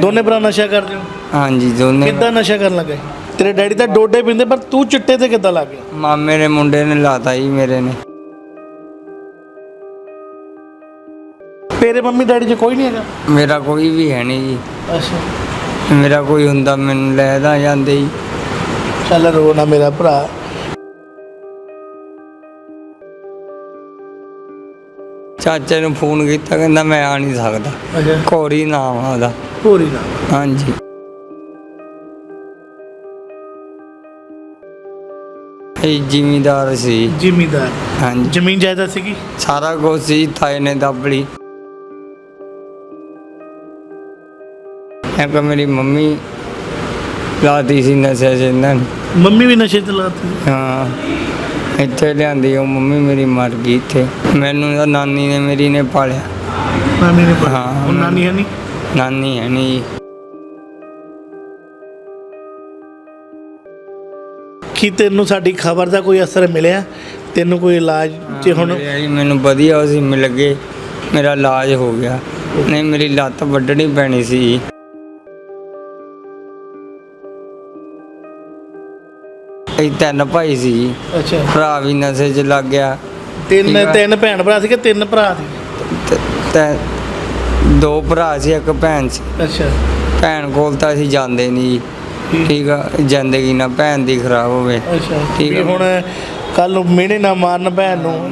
ਦੋਨੇ ਭਰਾ ਨਸ਼ਾ ਕਰਦੇ ਹੋ? ਹਾਂਜੀ ਦੋਨੇ ਕਿੱਦਾਂ ਨਸ਼ਾ ਕਰਨ ਲੱਗੇ? ਤੇਰੇ ਡੈਡੀ ਤਾਂ ਡੋਡੇ ਪੀਂਦੇ ਪਰ ਤੂੰ ਚਿੱਟੇ ਤੇ ਕਿੱਦਾਂ ਲੱਗ ਗਿਆ? ਮਾਮੇ ਦੇ ਮੁੰਡੇ ਨੇ ਲਾਤਾ ਜੀ ਮੇਰੇ ਨੇ। ਤੇਰੇ ਮੰਮੀ ਡੈਡੀ 'ਚ ਕੋਈ ਨਹੀਂ ਹੈਗਾ? ਮੇਰਾ ਕੋਈ ਵੀ ਹੈ ਨਹੀਂ ਜੀ। ਅੱਛਾ। ਮੇਰਾ ਕੋਈ ਹੁੰਦਾ ਮੈਨੂੰ ਲੈਦਾ ਜਾਂਦੇ ਜੀ। ਚੱਲ ਰੋ ਨਾ ਮੇਰਾ ਭਰਾ। ਚਾਚੇ ਨੂੰ ਫੋਨ ਕੀਤਾ ਕਹਿੰਦਾ ਮੈਂ ਆ ਨਹੀਂ ਸਕਦਾ। ਅੱਛਾ। ਕੋਰੀ ਨਾਮ ਆ ਉਹਦਾ। ਪੂਰੀ ਨਾ ਹਾਂਜੀ। ਇਹ ਜ਼ਿਮੀਦਾਰ ਸੀ। ਜ਼ਿਮੀਦਾਰ। ਹਾਂਜੀ। ਜ਼ਮੀਨ ਜਾਇਦਾਦ ਸੀਗੀ? ਸਾਰਾ ਕੁਝ ਸੀ ਥਾਏ ਨੇ ਦੱਬ ਲਈ। ਮੇਰੀ ਮੰਮੀ ਲਾਤੀ ਸੀ ਨਸ਼ੇ ਚ ਇਹਨਾਂ ਨੇ। ਮੰਮੀ ਵੀ ਨਸ਼ੇ ਤੇ ਲਾਤੀ? ਹਾਂ। ਇੱਥੇ ਲਿਆਂਦੀ ਉਹ ਮੰਮੀ ਮੇਰੀ ਮਰ ਗਈ ਇੱਥੇ। ਮੈਨੂੰ ਤਾਂ ਨਾਨੀ ਨੇ ਮੇਰੀ ਨੇ ਪਾਲਿਆ। ਨਾਨੀ ਨੇ ਹਾਂ, ਹੁਣ ਨਾਨੀ ਹੈ ਨਹੀਂ ਨਾਨੀ ਹੈ ਨਹੀਂ ਕੀ ਤੈਨੂੰ ਸਾਡੀ ਖਬਰ ਦਾ ਕੋਈ ਅਸਰ ਮਿਲਿਆ? ਤੈਨੂੰ ਕੋਈ ਇਲਾਜ ਚ ਹੁਣ ਮੈਨੂੰ ਵਧੀਆ ਸੀ ਮਿਲ ਗਏ। ਮੇਰਾ ਇਲਾਜ ਹੋ ਗਿਆ। ਨਹੀਂ ਮੇਰੀ ਲੱਤ ਵੱਢਣੀ ਪੈਣੀ ਸੀ। ਇਹ ਤਿੰਨ ਭਾਈ ਸੀ ਜੀ। ਅੱਛਾ। ਭਰਾ ਵੀ ਨਸ਼ੇ 'ਚ ਲੱਗ ਗਿਆ। ਤਿੰਨ ਆ। ਤਿੰਨ ਭੈਣ ਭਰਾ ਸੀ ਕਿ ਤਿੰਨ ਭਰਾ ਸੀ? ਤੇ- ਤੇ ਦੋ ਭਰਾ ਸੀ ਇੱਕ ਭੈਣ ਸੀ। ਅੱਛਾ। ਭੈਣ ਕੋਲ ਤਾਂ ਅਸੀਂ ਜਾਂਦੇ ਨਹੀਂ ਜੀ। ਠੀਕ ਆ ਜ਼ਿੰਦਗੀ ਨਾ ਭੈਣ ਦੀ ਖਰਾਬ ਹੋਵੇ। ਅੱਛਾ। ਠੀਕ ਆ। ਹੁਣ ਕੱਲ ਨੂੰ ਮਿਹਣੇ ਨਾ ਮਾਰਨ ਭੈਣ ਨੂੰ।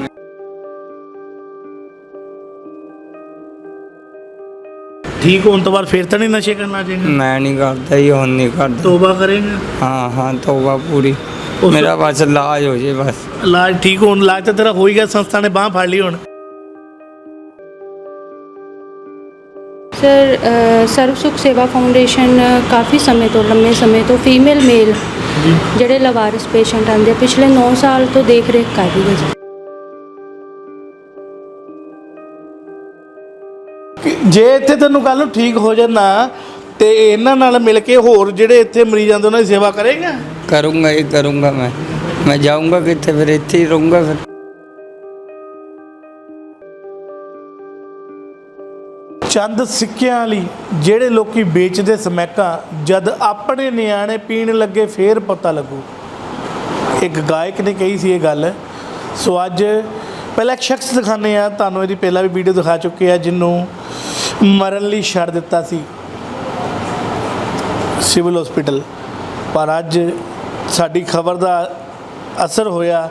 ਠੀਕ ਹੋਣ ਤੋਂ ਬਾਅਦ ਫਿਰ ਤਾਂ ਨਹੀਂ ਨਸ਼ੇ ਕਰਨਾ ਚਾਹੀਦਾ? ਮੈਂ ਨਹੀਂ ਕਰਦਾ ਜੀ ਹੁਣ ਨਹੀਂ ਕਰਦਾ। ਤੋਬਾ ਕਰੇਗਾ? ਹਾਂ ਹਾਂ ਤੋਬਾ ਪੂਰੀ। ਉਸ- ਮੇਰਾ ਬਸ ਇਲਾਜ ਹੋ ਜੇ ਬਸ। ਇਲਾਜ ਠੀਕ ਹੋਣ ਇਲਾਜ ਤਾਂ ਤੇਰਾ ਹੋ ਹੀ ਗਿਆ ਸੰਸਥਾ ਨੇ ਬਾਹ ਫੜ ਲਈ ਹੁਣ। ਸਰ ਅ, ਸਰਵ ਸੁਖ ਸੇਵਾ ਫਾਊਂਡੇਸ਼ਨ ਕਾਫੀ ਸਮੇਂ ਤੋਂ ਲੰਮੇ ਸਮੇਂ ਤੋਂ ਫੀਮੇਲ ਮੇਲ ਜਿਹੜੇ ਲਵਾਰਸ ਪੇਸ਼ੈਂਟ ਆਉਂਦੇ ਆ ਪਿਛਲੇ 9 ਸਾਲ ਤੋਂ ਦੇਖ ਰੇਖ ਕਰ ਰਹੀ ਹੈ ਜੀ। ਕਿ ਜੇ ਇੱਥੇ ਤੈਨੂੰ ਕੱਲ ਨੂੰ ਠੀਕ ਹੋ ਜਾਣਾ ਤੇ ਇਹਨਾਂ ਨਾਲ ਮਿਲ ਕੇ ਹੋਰ ਜਿਹੜੇ ਇੱਥੇ ਮਰੀਜ਼ ਆਉਂਦੇ ਉਹਨਾਂ ਦੀ ਸੇਵਾ ਕਰੇਗਾ? ਕਰੂੰਗਾ ਇਹ ਕਰੂੰਗਾ ਮੈਂ। ਮੈਂ ਜਾਊਂਗਾ ਕਿੱਥੇ ਫਿਰ ਇੱਥੇ ਹੀ ਰਹੂੰਗਾ ਫਿਰ। ਚੰਦ ਸਿੱਕਿਆਂ ਵਾਲੀ ਜਿਹੜੇ ਲੋਕੀ ਵੇਚਦੇ ਸਮੈਕਾਂ ਜਦ ਆਪਣੇ ਨਿਆਣੇ ਪੀਣ ਲੱਗੇ ਫੇਰ ਪਤਾ ਲੱਗੂ। ਇੱਕ ਗਾਇਕ ਨੇ ਕਹੀ ਸੀ ਇਹ ਗੱਲ। ਸੋ ਅੱਜ ਪਹਿਲਾਂ ਇੱਕ ਸ਼ਖਸ ਦਿਖਾਣੇ ਆ ਤੁਹਾਨੂੰ ਇਹਦੀ ਪਹਿਲਾਂ ਵੀ ਵੀਡੀਓ ਦਿਖਾ ਚੁੱਕੇ ਆ ਜਿਹਨੂੰ ਮਰਨ ਲਈ ਛੱਡ ਦਿੱਤਾ ਸੀ। Civil hospital. ਪਰ ਅੱਜ ਸਾਡੀ ਖਬਰ ਦਾ ਅਸਰ ਹੋਇਆ,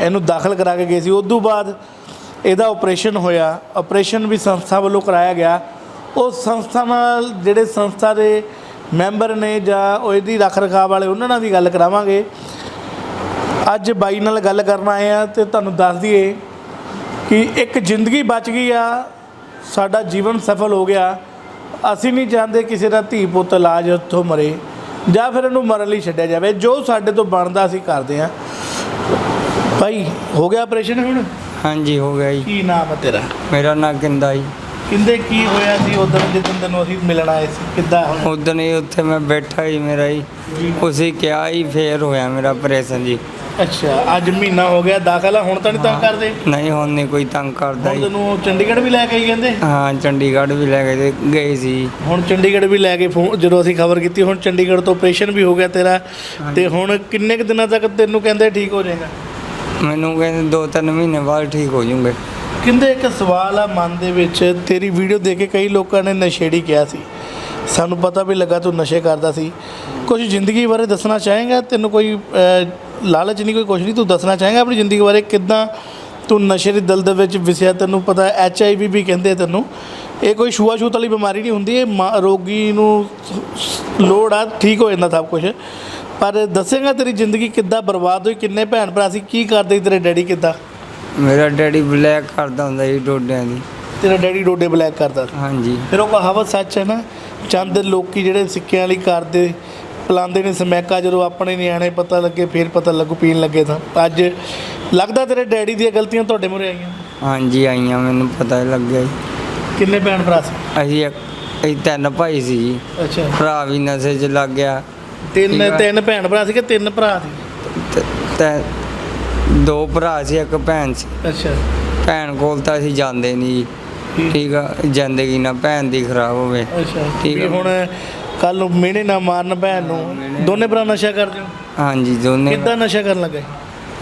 ਇਹਨੂੰ ਦਾਖਲ ਕਰਾ ਕੇ ਗਏ ਸੀ। ਉਸ ਤੋਂ ਬਾਅਦ ਇਹਦਾ ਆਪਰੇਸ਼ਨ ਹੋਇਆ। ਆਪਰੇਸ਼ਨ ਵੀ ਸੰਸਥਾ ਵੱਲੋਂ ਕਰਾਇਆ ਗਿਆ। ਉਸ ਸੰਸਥਾ ਨਾਲ ਜਿਹੜੇ ਸੰਸਥਾ ਦੇ ਮੈਂਬਰ ਨੇ ਜਾਂ ਉਹ ਇਹਦੀ ਰੱਖ ਰਖਾਵ ਵਾਲੇ, ਉਹਨਾਂ ਨਾਲ ਵੀ ਗੱਲ ਕਰਾਵਾਂਗੇ। ਅੱਜ ਬਾਈ ਨਾਲ ਗੱਲ ਕਰਨ ਆਏ ਆ ਤੇ ਤੁਹਾਨੂੰ ਦੱਸ ਦਈਏ ਕਿ ਇੱਕ ਜ਼ਿੰਦਗੀ ਬਚ ਗਈ ਆ, ਸਾਡਾ ਜੀਵਨ ਸਫਲ ਹੋ ਗਿਆ। ਅਸੀਂ ਨਹੀਂ ਚਾਹੁੰਦੇ ਕਿਸੇ ਦਾ ਧੀ ਪੁੱਤ ਇਲਾਜ ਉੱਥੋਂ ਮਰੇ ਜਾਂ ਫਿਰ ਇਹਨੂੰ ਮਰਨ ਲਈ ਛੱਡਿਆ ਜਾਵੇ। ਜੋ ਸਾਡੇ ਤੋਂ ਬਣਦਾ ਅਸੀਂ ਕਰਦੇ ਆ ਭਾਈ ਹੋ ਗਿਆ ਆਪਰੇਸ਼ਨ ਹੁਣ? ਹਾਂਜੀ ਹੋ ਗਿਆ ਜੀ। ਕੀ ਨਾਮ ਹੈ ਤੇਰਾ? ਮੇਰਾ ਨਾਂ ਕਿੰਦਾ ਜੀ। ਕਿੰਦੇ ਕੀ ਹੋਇਆ ਸੀ ਉਦੋਂ ਜਦੋਂ ਤੈਨੂੰ ਅਸੀਂ ਮਿਲਣ ਆਏ ਸੀ? ਕਿੱਦਾਂ? ਹੋਇਆ ਉਦੋਂ ਹੀ ਉੱਥੇ ਮੈਂ ਬੈਠਾ ਹੀ ਮੇਰਾ ਜੀ। ਉਸੇ ਕਿਹਾ ਹੀ ਫੇਰ ਹੋਇਆ ਮੇਰਾ ਆਪਰੇਸ਼ਨ ਜੀ। ਅੱਛਾ ਅੱਜ ਮਹੀਨਾ ਹੋ ਗਿਆ ਦਾਖਲਾ ਹੁਣ ਤਾਂ ਨਹੀਂ ਤੰਗ ਕਰਦੇ? ਨਹੀਂ ਹੁਣ ਨਹੀਂ ਕੋਈ ਤੰਗ ਕਰਦਾ ਹੁਣ ਜੀ। ਤੈਨੂੰ ਚੰਡੀਗੜ੍ਹ ਵੀ ਲੈ ਕੇ ਆਈ ਕਹਿੰਦੇ? ਹਾਂ ਚੰਡੀਗੜ੍ਹ ਵੀ ਲੈ ਗਏ ਤੇ ਗਏ ਸੀ। ਹੁਣ ਚੰਡੀਗੜ੍ਹ ਵੀ ਲੈ ਕੇ ਫੋਨ ਜਦੋਂ ਅਸੀਂ ਖਬਰ ਕੀਤੀ ਹੁਣ ਚੰਡੀਗੜ੍ਹ ਤੋਂ ਆਪਰੇਸ਼ਨ ਵੀ ਹੋ ਗਿਆ ਤੇਰਾ। ਤੇ ਹੁਣ ਕਿੰਨੇ ਕੁ ਦਿਨਾਂ ਤੱਕ ਤੈਨੂੰ ਕਹਿੰਦੇ ਠੀਕ ਹੋ ਜਾਏਗਾ? ਮੈਨੂੰ ਕਹਿੰਦੇ ਦੋ ਤਿੰਨ ਮਹੀਨੇ ਬਾਅਦ ਠੀਕ ਹੋ ਜਾਊਂਗੇ। ਕਹਿੰਦੇ ਇੱਕ ਸਵਾਲ ਆ ਮਨ ਦੇ ਵਿੱਚ, ਤੇਰੀ ਵੀਡੀਓ ਦੇਖ ਕੇ ਕਈ ਲੋਕਾਂ ਨੇ ਨਸ਼ੇੜੀ ਕਿਹਾ ਸੀ। ਸਾਨੂੰ ਪਤਾ ਵੀ ਲੱਗਾ ਤੂੰ ਨਸ਼ੇ ਕਰਦਾ ਸੀ। ਕੁਝ ਜ਼ਿੰਦਗੀ ਬਾਰੇ ਦੱਸਣਾ ਚਾਹੇਗਾ? ਤੈਨੂੰ ਕੋਈ ਲਾਲਚ ਨਹੀਂ, ਕੋਈ ਕੁਝ ਨਹੀਂ? ਤੂੰ ਦੱਸਣਾ ਚਾਹੇਗਾ ਆਪਣੀ ਜ਼ਿੰਦਗੀ ਬਾਰੇ ਕਿੱਦਾਂ ਤੂੰ ਨਸ਼ੇ ਦੇ ਦਲ ਦੇ ਵਿੱਚ ਵਿਸਿਆ? ਤੈਨੂੰ ਪਤਾ ਐਚ ਆਈ ਵੀ ਵੀ ਕਹਿੰਦੇ ਤੈਨੂੰ। ਇਹ ਕੋਈ ਛੂਆ-ਛੂਤ ਵਾਲੀ ਬਿਮਾਰੀ ਨਹੀਂ ਹੁੰਦੀ, ਇਹ ਮਾ- ਰੋਗੀ ਨੂੰ ਲੋੜ ਆ, ਠੀਕ ਹੋ ਜਾਂਦਾ ਸਭ ਕੁਝ ਪਰ ਦੱਸੇਗਾ ਤੇਰੀ ਜ਼ਿੰਦਗੀ ਕਿੱਦਾਂ ਬਰਬਾਦ ਹੋਈ? ਕਿੰਨੇ ਭੈਣ ਭਰਾ ਸੀ? ਕੀ ਕਰਦੇ ਸੀ ਤੇਰੇ ਡੈਡੀ ਕਿੱਦਾਂ? ਮੇਰਾ ਡੈਡੀ ਬਲੈਕ ਕਰਦਾ ਹੁੰਦਾ ਸੀ ਡੋਡਿਆਂ ਦੀ। ਤੇਰਾ ਡੈਡੀ ਡੋਡੇ ਬਲੈਕ ਕਰਦਾ ਸੀ। ਹਾਂਜੀ। ਫਿਰ ਉਹ ਕਹਾਵਤ ਸੱਚ ਹੈ ਨਾ ਚੰਦ ਲੋਕੀ ਜਿਹੜੇ ਸਿੱਕਿਆਂ ਵਾਲੀ ਕਰਦੇ ਪਲਾਉਂਦੇ ਨੇ ਸਮੈਕਾ ਜਦੋਂ ਆਪਣੇ ਨਿਆਣੇ ਪਤਾ ਲੱਗੇ ਫਿਰ ਪਤਾ ਲੱਗੂ ਪੀਣ ਲੱਗੇ ਤਾਂ। ਅੱਜ ਲੱਗਦਾ ਤੇਰੇ ਡੈਡੀ ਦੀਆਂ ਗਲਤੀਆਂ ਤੁਹਾਡੇ ਮੂਹਰੇ ਆਈਆਂ? ਹਾਂਜੀ ਆਈਆਂ ਮੈਨੂੰ ਪਤਾ ਲੱਗਿਆ ਜੀ। ਕਿੰਨੇ ਭੈਣ ਭਰਾ ਸੀ? ਅਸੀਂ ਇੱਕ ਅਸੀਂ ਤਿੰਨ ਭਾਈ ਸੀ ਜੀ। ਅੱਛਾ। ਭਰਾ ਵੀ ਨਸ਼ੇ 'ਚ ਲੱਗ ਗਿਆ। ਤਿੰਨ ਠੀਕ ਆ। ਤਿੰਨ ਭੈਣ ਭਰਾ ਸੀ ਕਿ ਤਿੰਨ ਭਰਾ ਸੀ? ਤੇ- ਤੇ ਦੋ ਭਰਾ ਸੀ ਇੱਕ ਭੈਣ ਸੀ। ਅੱਛਾ। ਭੈਣ ਕੋਲ ਤਾਂ ਅਸੀਂ ਜਾਂਦੇ ਨਹੀਂ ਜੀ। ਠੀਕ। ਆ ਜ਼ਿੰਦਗੀ ਨਾ ਭੈਣ ਦੀ ਖਰਾਬ ਹੋਵੇ। ਅੱਛਾ। ਠੀਕ ਆ। ਹੁਣ ਕੱਲ ਨੂੰ ਮਿਹਣੇ ਨਾ ਮਾਰਨ ਭੈਣ ਨੂੰ ਦੋਨੇ ਭਰਾ ਨਸ਼ਾ ਕਰਦੇ ਹੋ? ਹਾਂਜੀ ਦੋਨੇ ਕਿੱਦਾਂ ਨਸ਼ਾ ਕਰਨ ਲੱਗੇ?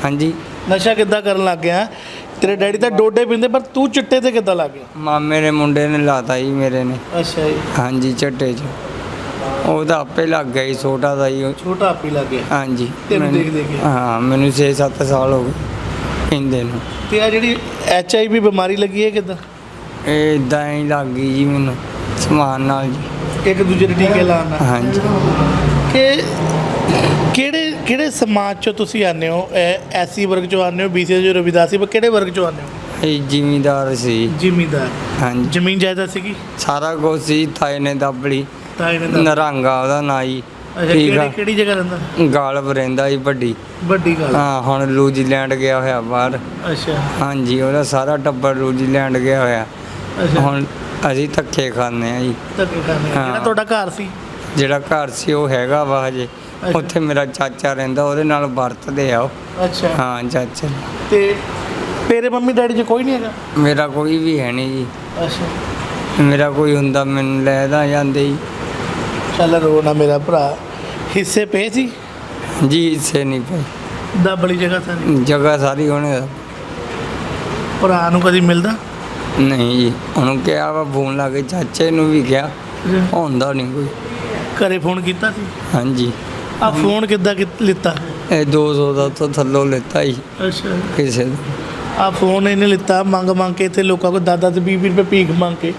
ਹਾਂਜੀ। ਨਸ਼ਾ ਕਿੱਦਾਂ ਕਰਨ ਲੱਗ ਗਿਆ ਤੇਰੇ ਡੈਡੀ ਤਾਂ ਡੋਡੇ ਪੀਂਦੇ ਪਰ ਤੂੰ ਚਿੱਟੇ ਤੇ ਕਿੱਦਾਂ ਲੱਗ ਗਿਆ? ਮਾਮੇ ਦੇ ਮੁੰਡੇ ਨੇ ਲਾਤਾ ਜੀ ਮੇਰੇ ਨੇ। ਅੱਛਾ ਜੀ। ਹਾਂਜੀ ਝੱਟੇ 'ਚ। ਉਹ ਤਾਂ ਆਪੇ ਲੱਗ ਗਿਆ ਜੀ ਛੋਟਾ ਦਾ ਉਹ। ਛੋਟਾ ਆਪੀ ਲੱਗ ਗਿਆ। ਹਾਂਜੀ। ਤੈਨੂੰ ਮੈਨੂੰ- ਦੇਖ ਦੇਖ ਕੇ? ਹਾਂ ਮੈਨੂੰ 6-7 ਸਾਲ ਹੋ ਗਏ ਪੀਂਦੇ ਨੂੰ। ਤੇ ਆ ਜਿਹੜੀ ਐਚ ਆਈ ਵੀ ਬਿਮਾਰੀ ਲੱਗੀ ਹੈ ਕਿੱਦਾਂ? ਇਹ ਇਦਾਂ ਹੀ ਲੱਗ ਗਈ ਜੀ ਮੈਨੂੰ ਸਮਾਨ ਨਾਲ ਜੀ। ਇੱਕ ਦੂਜੇ ਦੇ ਟੀਕੇ ਲਾਉਣ ਨਾਲ। ਹਾਂਜੀ। ਕਿ ਕਿਹੜੇ ਕਿਹੜੇ ਸਮਾਜ ਚੋਂ ਤੁਸੀਂ ਆਨੇ ਹੋ? ਐਸੀ ਵਰਗ ਚੋਂ ਆਨੇ ਹੋ ਬੀਸੀ ਜੋ ਰਵਿਦਾਸੀ ਪਰ ਕਿਹੜੇ ਵਰਗ ਚੋਂ ਆਨੇ ਹੋ? ਇਹ ਜ਼ਿਮੀਦਾਰ ਸੀ। ਜ਼ਿਮੀਂਦਾਰ। ਹਾਂਜੀ। ਜ਼ਮੀਨ ਜਾਇਦਾਦ ਸੀਗੀ? ਸਾਰਾ ਕੁਝ ਸੀ ਤਾਏ ਨੇ ਦੱਬਲੀ ਤਾਂ ਇਹਨੇ ਨਰੰਗਾ ਉਹਦਾ ਨਾਂ ਜੀ ਅੱਛਾ ਠੀਕ ਕਿਹੜੀ ਆ। ਕਿਹੜੀ ਜਗ੍ਹਾ ਰਹਿੰਦਾ? ਗਾਲਬ ਰਹਿੰਦਾ ਜੀ ਵੱਡੀ। ਵੱਡੀ ਗੱਲ। ਹਾਂ ਹੁਣ ਲੂਜੀਲੈਂਡ ਗਿਆ ਹੋਇਆ ਬਾਹਰ। ਅੱਛਾ। ਹਾਂਜੀ ਉਹਦਾ ਸਾਰਾ ਟੱਬਰ ਲੂਜੀਲੈਂਡ ਗਿਆ ਹੋਇਆ। ਅੱਛਾ। ਹੁਣ ਅਸੀਂ ਧੱਕੇ ਖਾਂਦੇ ਆ ਜੀ। ਧੱਕੇ ਖਾਣੇ ਆ। ਹਾਂ। ਜਿਹੜਾ ਤੁਹਾਡਾ ਘਰ ਸੀ? ਜਿਹੜਾ ਘਰ ਸੀ ਉਹ ਹੈਗਾ ਵਾ ਹਜੇ। ਅੱਛਾ। ਉੱਥੇ ਮੇਰਾ ਚਾਚਾ ਰਹਿੰਦਾ ਉਹਦੇ ਨਾਲ ਵਰਤਦੇ ਆ ਉਹ। ਅੱਛਾ। ਹਾਂ ਚਾਚਾ। ਤੇ ਤੇਰੇ ਮੰਮੀ ਡੈਡੀ 'ਚ ਕੋਈ ਨਹੀਂ ਹੈਗਾ? ਮੇਰਾ ਕੋਈ ਵੀ ਹੈ ਨਹੀਂ ਜੀ। ਅੱਛਾ। ਮੇਰਾ ਕੋਈ ਹੁੰਦਾ ਮੈਨੂੰ ਲੈ ਤਾਂ ਜਾਂਦੇ ਜੀ। ਚੱਲ ਰੋ ਨਾ ਮੇਰਾ ਭਰਾ। ਹਿੱਸੇ ਪਏ ਸੀ? ਜੀ ਇਸੇ ਨਹੀਂ ਪਈ ਦੱਬਲੀ ਜਗ੍ਹਾ ਸਾਰੀ ਜਗ੍ਹਾ ਸਾਰੀ ਉਹਨੇ ਦਾ ਭਰਾ ਨੂੰ ਕਦੀ ਮਿਲਦਾ? ਨਹੀਂ ਜੀ ਉਹਨੂੰ ਕਿਹਾ ਵਾ ਫੋਨ ਲਾ ਕੇ ਚਾਚੇ ਨੂੰ ਵੀ ਕਿਹਾ। ਹੁੰਦਾ ਨਹੀਂ ਕੋਈ। ਘਰੇ ਫੋਨ ਕੀਤਾ ਸੀ? ਹਾਂਜੀ। ਆ ਫੋਨ ਕਿੱਦਾਂ ਕਿ- ਲਿੱਤਾ? ਇਹ 200 ਦਾ ਤੋਂ ਥੱਲੋਂ ਲਿੱਤਾ ਜੀ ਅੱਛਾ। ਕਿਸੇ ਦਾ। ਆ ਫੋਨ ਇਹਨੇ ਲਿੱਤਾ ਮੰਗ ਮੰਗ ਕੇ ਇੱਥੇ ਲੋਕਾਂ ਕੋਲ ਦਾਦਾ ਤੇ 20 ਰੁਪਏ ਭੀਖ ਮੰਗ ਕੇ।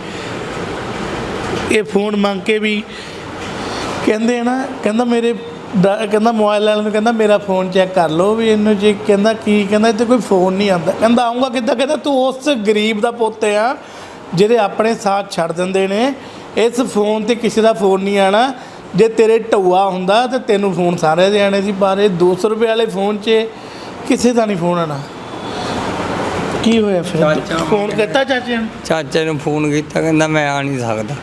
ਇਹ ਫੋਨ ਮੰਗ ਕੇ ਵੀ ਕਹਿੰਦੇ ਨਾ ਕਹਿੰਦਾ ਮੇਰੇ ਕਹਿੰਦਾ ਮੋਬਾਈਲ ਵਾਲੇ ਨੂੰ ਕਹਿੰਦਾ ਮੇਰਾ ਫੋਨ ਚੈੱਕ ਕਰ ਲਓ ਵੀ ਇਹਨੂੰ ਜੇ ਕਹਿੰਦਾ ਕੀ ਕਹਿੰਦਾ ਇੱਥੇ ਕੋਈ ਫੋਨ ਨਹੀਂ ਆਉਂਦਾ। ਕਹਿੰਦਾ ਆਉਂਗਾ ਕਿੱਦਾਂ? ਕਹਿੰਦਾ ਤੂੰ ਉਸ ਗਰੀਬ ਦਾ ਪੁੱਤ ਆ ਜਿਹੜੇ ਆਪਣੇ ਸਾਥ ਛੱਡ ਦਿੰਦੇ ਨੇ। ਇਸ ਫੋਨ ਤੇ ਕਿਸੇ ਦਾ ਫੋਨ ਨਹੀਂ ਆਣਾ। ਜੇ ਤੇਰੇ ਢਊਆ ਹੁੰਦਾ ਤੇ ਤੈਨੂੰ ਫੋਨ ਸਾਰੇ ਦੇ ਆਣੇ ਸੀ ਪਰ ਇਹ 200 ਰੁਪਏ ਵਾਲੇ ਫੋਨ 'ਚ ਕਿਸੇ ਦਾ ਨਹੀਂ ਫੋਨ ਆਣਾ। ਕੀ ਹੋਇਆ ਫਿਰ? ਫੋਨ ਕਰਤਾ ਚਾਚੇ ਨੂੰ? ਚਾਚੇ ਨੂੰ ਫੋਨ ਕੀਤਾ ਕਹਿੰਦਾ ਮੈਂ ਆ ਨਹੀਂ ਸਕਦਾ।